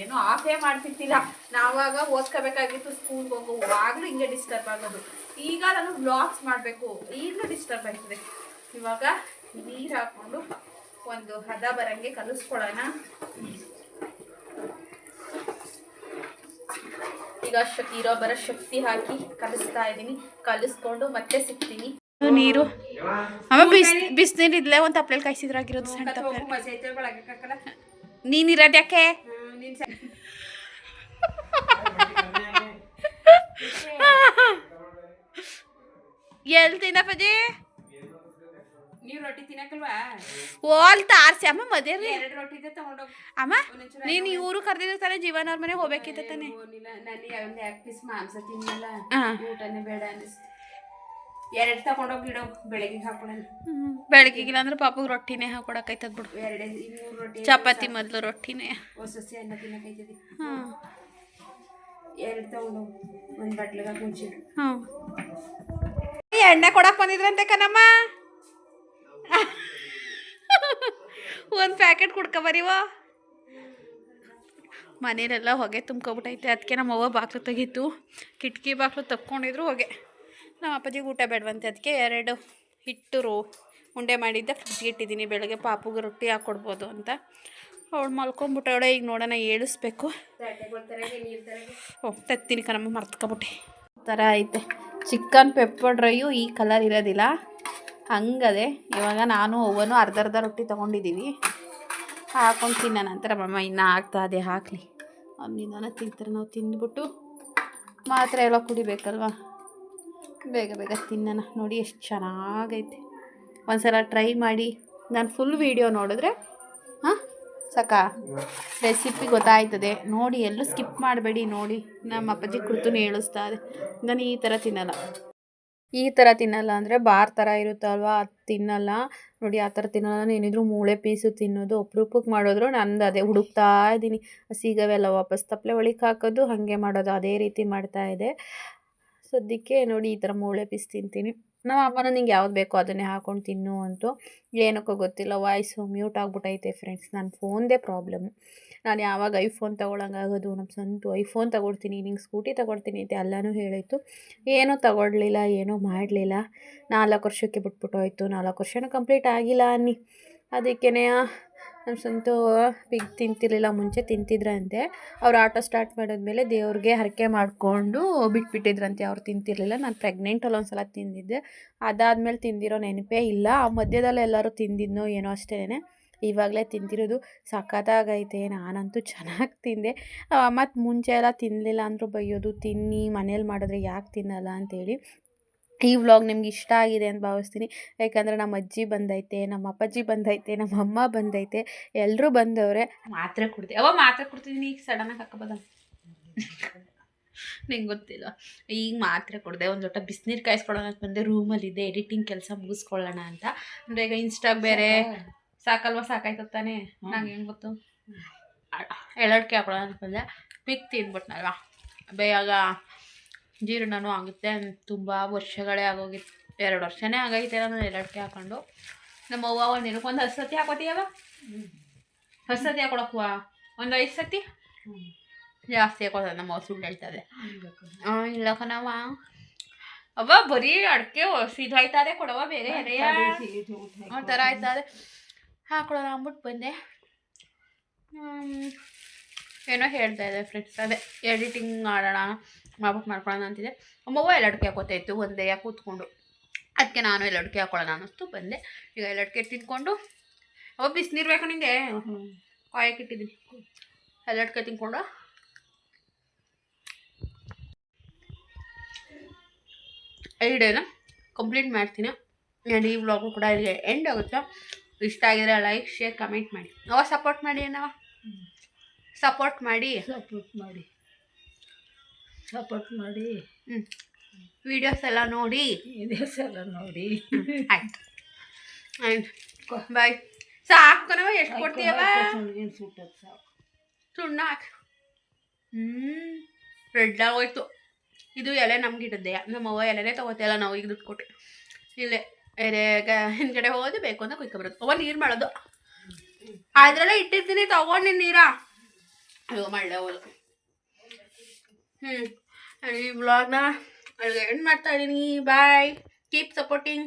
ಏನೋ ಆಫೇ ಮಾಡ್ತಿರ್ತಿಲ್ಲ. ನಾವಾಗ ಓದ್ಕೋಬೇಕಾಗಿತ್ತು ಸ್ಕೂಲ್ಗೆ ಹೋಗುವಾಗಲೂ ಹಿಂಗೆ ಡಿಸ್ಟರ್ಬ್ ಆಗೋದು. ಈಗ ನಾನು ಬ್ಲಾಗ್ಸ್ ಮಾಡಬೇಕು, ಈಗಲೂ ಡಿಸ್ಟರ್ಬ್ ಆಗ್ತದೆ. ಇವಾಗ ನೀರು ಹಾಕ್ಕೊಂಡು ಒಂದು ಹದ ಬರಂಗೆ ಕಲಿಸ್ಕೊಳ್ಳೋಣ. ಈಗ ಶಕ್ತಿ ಇರೋ ಬರೋ ಶಕ್ತಿ ಹಾಕಿ ಕಲಿಸ್ತಾ ಇದ್ದೀನಿ. ಕಲಿಸ್ಕೊಂಡು ಮತ್ತೆ ಸಿಗ್ತೀನಿ. ನೀರು. ಅಮ್ಮ ಬಿಸ್ ಬಿಸಿನೀರು ಇದ್ಲೆ ಒಂದು ತಪ್ಪಲೇ ಕಾಯಿಸಿದ್ರಾಗಿರೋದು ಸಣ್ಣ ತಪ್ಪ ನೀನ್ ಇರೋದ್ ನೀನಿರೋದು ಯಾಕೆ (laughs) ಎಲ್ ತಿನ್ನಪ್ಪಜಿ? ಓಲ್ ತಾರ್ಸಿ ಅಮ್ಮ ಮದೇ ಅಮ್ಮ ನೀನು ಇವರು ಜೀವನ ಅವ್ರ ಮನೆ ಹೋಗ್ಬೇಕಿತ್ತ ತಾನೆ. ಊಟನೇ ಬೇಡ ಅನ್ನಿಸ್ತು. ಎರಡು ತಗೊಂಡೋಗಿ ಗಿಡ ಬೆಳಗ್ಗೆ ಹಾಕೊಳ್ಳೋಣ ಬೆಳಗ್ಗಿಲ್ಲ ಅಂದ್ರೆ ಪಾಪಗೆ ರೊಟ್ಟಿನೇ ಹಾಕೊಡಕೈತದ ಬಿಡು. ಎರಡು ಇನ್ನೂರು ರೊಟ್ಟಿ ಚಪಾತಿ ಮೊದಲು ರೊಟ್ಟಿನೇ. ಹೊಸಸಿ ಅನ್ನ ತಿನ್ನಕೈತದೆ ಹಾಂ. ಎರಡು ತಗೊಂಡೋಗು ಒಂದು ಬಟ್ಲಿಗೆ ಮುಂಚಿಡು ಹಾಂ. ಎಣ್ಣೆ ಕೊಡಕ್ಕೆ ಬಂದಿದ್ರಂತೆ ಕನಮ್ಮ ಒಂದು ಪ್ಯಾಕೆಟ್ ಕುಡ್ಕೊಬರಿವ ಮನೇಲೆಲ್ಲ ಹೊಗೆ ತುಂಬ್ಕೊಬಿಟ್ಟೈತೆ ಅದಕ್ಕೆ ನಮ್ಮ ಅವ್ವ ಬಾಕ್ಲು ತೆಗೀತು. ಕಿಟಕಿ ಬಾಕ್ಲು ತಕ್ಕೊಂಡಿದ್ರು ಹೊಗೆ. ನಮ್ಮ ಅಪ್ಪಾಜಿಗೆ ಊಟ ಬೇಡವಂತೆ. ಅದಕ್ಕೆ ಎರಡು ಹಿಟ್ಟು ರೋ ಉಂಡೆ ಮಾಡಿದ್ದೆ. ಫ್ರಿಜ್ಗೆ ಇಟ್ಟಿದ್ದೀನಿ. ಬೆಳಗ್ಗೆ ಪಾಪುಗೆ ರೊಟ್ಟಿ ಹಾಕ್ಕೊಡ್ಬೋದು ಅಂತ. ಅವಳು ಮಲ್ಕೊಂಬಿಟ್ಟವಳೆ ಈಗ ನೋಡೋಣ, ಏಳಿಸ್ಬೇಕು. ಓ ತತ್ತೀನಿ ಕಣಮ್ಮ, ಮರ್ತ್ಕೊಬಿಟ್ಟೆ. ಥರ ಐತೆ. ಚಿಕನ್ ಪೆಪ್ಪರ್ ಡ್ರೈಯು ಈ ಕಲರ್ ಇರೋದಿಲ್ಲ. ಹಂಗದೆ. ಇವಾಗ ನಾನು ಅವನು ಅರ್ಧ ಅರ್ಧ ರೊಟ್ಟಿ ತೊಗೊಂಡಿದ್ದೀವಿ ಹಾಕೊಂಡು ತಿನ್ನೋ ನಂತರ ಮಮ್ಮ ಇನ್ನೂ ಆಗ್ತಾ ಅದೇ ಹಾಕಲಿ. ಅವ್ನು ನಿನ್ನ ತಿಂತಾರೆ. ನಾವು ತಿಂದ್ಬಿಟ್ಟು ಮಾತ್ರ ಎಲ್ಲ ಕುಡಿಬೇಕಲ್ವ? ಬೇಗ ಬೇಗ ತಿನ್ನೋಣ. ನೋಡಿ ಎಷ್ಟು ಚೆನ್ನಾಗೈತೆ. ಒಂದ್ಸಲ ಟ್ರೈ ಮಾಡಿ. ನಾನು ಫುಲ್ ವೀಡಿಯೋ ನೋಡಿದ್ರೆ, ಹಾಂ? ಸಾಕಾ? ರೆಸಿಪಿ ಗೊತ್ತಾಯ್ತದೆ. ನೋಡಿ, ಎಲ್ಲೂ ಸ್ಕಿಪ್ ಮಾಡಬೇಡಿ, ನೋಡಿ. ನಮ್ಮ ಅಪ್ಪಾಜಿ ಕುರ್ತುನು ಹೇಳಿಸ್ತಾ ಇದೆ ನಾನು ಈ ಥರ ತಿನ್ನಲ್ಲ. ಈ ಥರ ತಿನ್ನಲ್ಲ ಅಂದರೆ ಬಾರ್ ಥರ ಇರುತ್ತಲ್ವ? ಅದು ತಿನ್ನಲ್ಲ. ನೋಡಿ, ಆ ಥರ ತಿನ್ನಲ್ಲ ನಾನು ಏನಿದ್ರು ಮೂಳೆ ಪೀಸು ತಿನ್ನೋದು. ಅಪ್ರೂಪಕ್ಕೆ ಮಾಡಿದ್ರು ನಂದು ಅದೇ ಹುಡುಕ್ತಾ ಇದ್ದೀನಿ. ಸಿಗವೆಲ್ಲ ವಾಪಸ್ ತಪ್ಪಲೆ ಒಳಗೆ ಹಾಕೋದು, ಹಾಗೆ ಮಾಡೋದು. ಅದೇ ರೀತಿ ಮಾಡ್ತಾ ಇದೆ. ಸದ್ಯಕ್ಕೆ ನೋಡಿ ಈ ಥರ ಮೂಳೆ ಪೀಸ್ ತಿಂತೀನಿ. ನಮ್ಮ ಅಮ್ಮನ ನಿಂಗೆ ಯಾವ್ದು ಬೇಕೋ ಅದನ್ನೇ ಹಾಕೊಂಡು ತಿನ್ನು ಅಂತು ಏನಕ್ಕೋ ಗೊತ್ತಿಲ್ಲ, ವಾಯ್ಸು ಮ್ಯೂಟ್ ಆಗ್ಬಿಟ್ಟೈತೆ ಫ್ರೆಂಡ್ಸ್ ನನ್ನ ಫೋನ್ದೇ ಪ್ರಾಬ್ಲಮ್ ನಾನು ಯಾವಾಗ ಐಫೋನ್ ತೊಗೊಳಂಗಾಗೋದು ನಮ್ಮ ಸ್ವಂತ ಐಫೋನ್ ತಗೊಳ್ತೀನಿ ನಿಂಗೆ ಸ್ಕೂಟಿ ತಗೊಳ್ತೀನಿ ಅಂತ ಎಲ್ಲನೂ ಹೇಳಿತ್ತು ಏನೂ ತೊಗೊಳ್ಲಿಲ್ಲ ಏನೂ ಮಾಡಲಿಲ್ಲ. ನಾಲ್ಕು ವರ್ಷಕ್ಕೆ ಬಿಟ್ಬಿಟ್ಟು ಹೋಯ್ತು ನಾಲ್ಕು ವರ್ಷನೂ ಕಂಪ್ಲೀಟ್ ಆಗಿಲ್ಲ ಅನ್ನಿ. ಅದಕ್ಕೇ ನಮ್ಮ ಸ್ವಂತ ಪಿಗ್ ತಿಂತಿರ್ಲಿಲ್ಲ, ಮುಂಚೆ ತಿಂತಿದ್ರಂತೆ. ಅವ್ರು ಆಟೋ ಸ್ಟಾರ್ಟ್ ಮಾಡಿದ್ಮೇಲೆ ದೇವ್ರಿಗೆ ಹರಕೆ ಮಾಡಿಕೊಂಡು ಬಿಟ್ಬಿಟ್ಟಿದ್ರಂತೆ, ಅವ್ರು ತಿಂತಿರ್ಲಿಲ್ಲ. ನಾನು ಪ್ರೆಗ್ನೆಂಟಲ್ಲಿ ಒಂದು ಸಲ ತಿಂದಿದ್ದೆ. ಅದಾದ್ಮೇಲೆ ತಿಂದಿರೋ ನೆನಪೇ ಇಲ್ಲ. ಆ ಮಧ್ಯದಲ್ಲಿ ಎಲ್ಲರೂ ತಿಂದಿದ್ನೋ ಏನೋ ಅಷ್ಟೇನೆ. ಇವಾಗಲೇ ತಿಂತಿರೋದು ಸಖತ್ತಾಗೈತೆ. ನಾನಂತೂ ಚೆನ್ನಾಗಿ ತಿಂದೆ. ಮತ್ತು ಮುಂಚೆ ಎಲ್ಲ ತಿನ್ನಲಿಲ್ಲ ಅಂದರೂ ಬೈಯೋದು, ತಿನ್ನಿ, ಮನೇಲಿ ಮಾಡಿದ್ರೆ ಯಾಕೆ ತಿನ್ನಲ್ಲ ಅಂತೇಳಿ. ಈ ವ್ಲಾಗ್ ನಿಮ್ಗೆ ಇಷ್ಟ ಆಗಿದೆ ಅಂತ ಭಾವಿಸ್ತೀನಿ ಯಾಕಂದರೆ ನಮ್ಮ ಅಜ್ಜಿ ಬಂದೈತೆ ನಮ್ಮ ಅಪ್ಪಾಜಿ ಬಂದೈತೆ ನಮ್ಮ ಅಮ್ಮ ಬಂದೈತೆ ಎಲ್ಲರೂ ಬಂದವ್ರೆ ಮಾತ್ರೆ ಕೊಡ್ತೀವಿ ಅವ ಮಾತ್ರೆ ಕುಡ್ತಿದ್ದೀನಿ ಈಗ ಸಡನ್ನಾಗಿ ಹಾಕೋಬೋದ ನಿಂಗೆ ಗೊತ್ತಿಲ್ಲ ಈಗ ಮಾತ್ರೆ ಕೊಡದೆ ಒಂದು ಲೋಟ ಬಿಸಿನೀರು ಕಾಯಿಸ್ಕೊಳ್ಳೋಣ ಅಂತ ಬಂದೆ ರೂಮಲ್ಲಿದ್ದೆ ಎಡಿಟಿಂಗ್ ಕೆಲಸ ಮುಗಿಸ್ಕೊಳ್ಳೋಣ ಅಂತ ಅಂದರೆ ಈಗ ಇನ್ಸ್ಟಾಗ್ ಬೇರೆ ಸಾಕಲ್ವಾ ಸಾಕಾಯ್ತು ತಾನೇ ನಂಗೆ ಹೆಂಗೆ ಗೊತ್ತು ಎಳಡ್ಕೆ ಹಾಕೊಳ್ಳೋಣ ಅಂತ ಬಂದೆ ಪಿಕ್ ತಿಂದ್ಬಿಟ್ನಲ್ವಾ ಬೇಗ ಜೀರ್ಣನೂ ಆಗುತ್ತೆ. ತುಂಬ ವರ್ಷಗಳೇ ಆಗೋಗಿತ್ತು. ಎರಡು ವರ್ಷನೇ ಆಗೈತೆ ನಾನು ಎರಡಕ್ಕೆ ಹಾಕೊಂಡು. ನಮ್ಮ ಅವ್ವ ಒಂದು ದಿನಕ್ಕೆ ಒಂದು ಹತ್ತು ಸತಿ ಹಾಕೋತೀಯವ ಹತ್ತು ಸತಿ ಹಾಕೊಳಕ್ವಾ? ಒಂದು ಐದು ಸತಿ? ಜಾಸ್ತಿ ಹಾಕೋದ ನಮ್ಮ ಅವ್ವ ಸುಳ್ಳು ಹೇಳ್ತದೆ. ಹಾಂ ಇಲ್ಲ ಕಣವ ಅವ್ವ ಬರೀ ಅಡಿಕೆ ಸಿದಾಯ್ತದೆ ಕೊಡವ ಬೇರೆ ಥರ ಆಯ್ತಾರೆ ಹಾಕೊಳ್ಳೋಣ ಅಂದ್ಬಿಟ್ಟು ಬಂದೆ. ಏನೋ ಹೇಳ್ತಾ ಇದೆ ಫ್ರೆಂಡ್ಸ್ ಅದೇ. ಎಡಿಟಿಂಗ್ ಮಾಡೋಣ. ಮಾಡ್ಬಿಟ್ಟು ಮಾಡ್ಕೊಳ್ಳೋಣ ಅಂತಿದೆ ಅಮ್ಮವ್ವ ಎಲ್ಲ ಅಡಿಕೆ ಹಾಕೋತಾ ಇತ್ತು ಒಂದೇ ಕೂತ್ಕೊಂಡು. ಅದಕ್ಕೆ ನಾನು ಎಲ್ಲ ಅಡಿಕೆ ಹಾಕೊಳ್ಳೋಣ ಅನ್ನಿಸ್ತು ಬಂದೆ. ಈಗ ಎಲ್ಲ ಅಡಿಕೆ ತಿನ್ಕೊಂಡು ಅವ ಬಿಸಿನೀರು ಬೇಕು ನಿಂಗೆ? ಕಾಯಕ್ಕೆ ಇಟ್ಟಿದ್ದೀನಿ ಎಲ್ಲ ಅಡಿಕೆ ತಿನ್ಕೊಂಡು ಈ ಡೇನ ಕಂಪ್ಲೀಟ್ ಮಾಡ್ತೀನಿ. ಆ್ಯಂಡ್ ಈ ವ್ಲಾಗು ಕೂಡ ಇಲ್ಲಿ ಎಂಡ್ ಆಗುತ್ತೆ? ಇಷ್ಟ ಆಗಿದ್ರೆ ಲೈಕ್ ಶೇರ್ ಕಮೆಂಟ್ ಮಾಡಿ. ಅವ ಸಪೋರ್ಟ್ ಮಾಡಿ ಏನವ ಸಪೋರ್ಟ್ ಮಾಡಿ. ಸಪೋರ್ಟ್ ಮಾಡಿ. ಸಪೋರ್ಟ್ ಮಾಡಿ. ಹ್ಞೂ ವಿಡಿಯೋಸ್ ಎಲ್ಲ ನೋಡಿ. ವಿಡಿಯೋಸ್ ಎಲ್ಲ ನೋಡಿ. ಆಯ್ತು. ಆ್ಯಂಡ್ ಬಾಯ್ ಸಾಕು ಕಣವ ಎಷ್ಟು ಕೊಡ್ತೀಯವ ಸುಣ್ಣ ಹಾಕಿ. ಹ್ಞೂ ರೆಡ್ ಆಗೋಯ್ತು ಇದು ಎಲೆ ನಮ್ಗೆ ಇಟ್ಟಿದ್ದೆ ನಮ್ಮ ಅವ್ವ ಎಲೆನೇ ತಗೋತಿಲ್ಲ ನಾವು ಈಗ ದುಡ್ಡು ಕೊಟ್ಟು. ಇಲ್ಲೇ ಎರೆಗ ಹಿಂದ್ಗಡೆ ಹೋಗೋದು ಬೇಕು ಅಂತ ಕುಯ್ಕೊಬರೋದು. ಅವ್ವ ನೀರು ಮಾಡೋದು. ಅದರಲ್ಲೇ ಇಟ್ಟಿರ್ತೀನಿ ತಗೊಂಡು ನೀರಾ. ಅಯ್ಯೋ ಮಳ್ಳೆ ಹೋದು ಹ್ಞೂ ಈ ವ್ಲಾಗ್ನ ಅಲ್ಲಿಗೆ ಎಂಡ್ ಮಾಡ್ತಾ ಇದ್ದೀನಿ ಬಾಯ್ ಕೀಪ್ ಸಪೋರ್ಟಿಂಗ್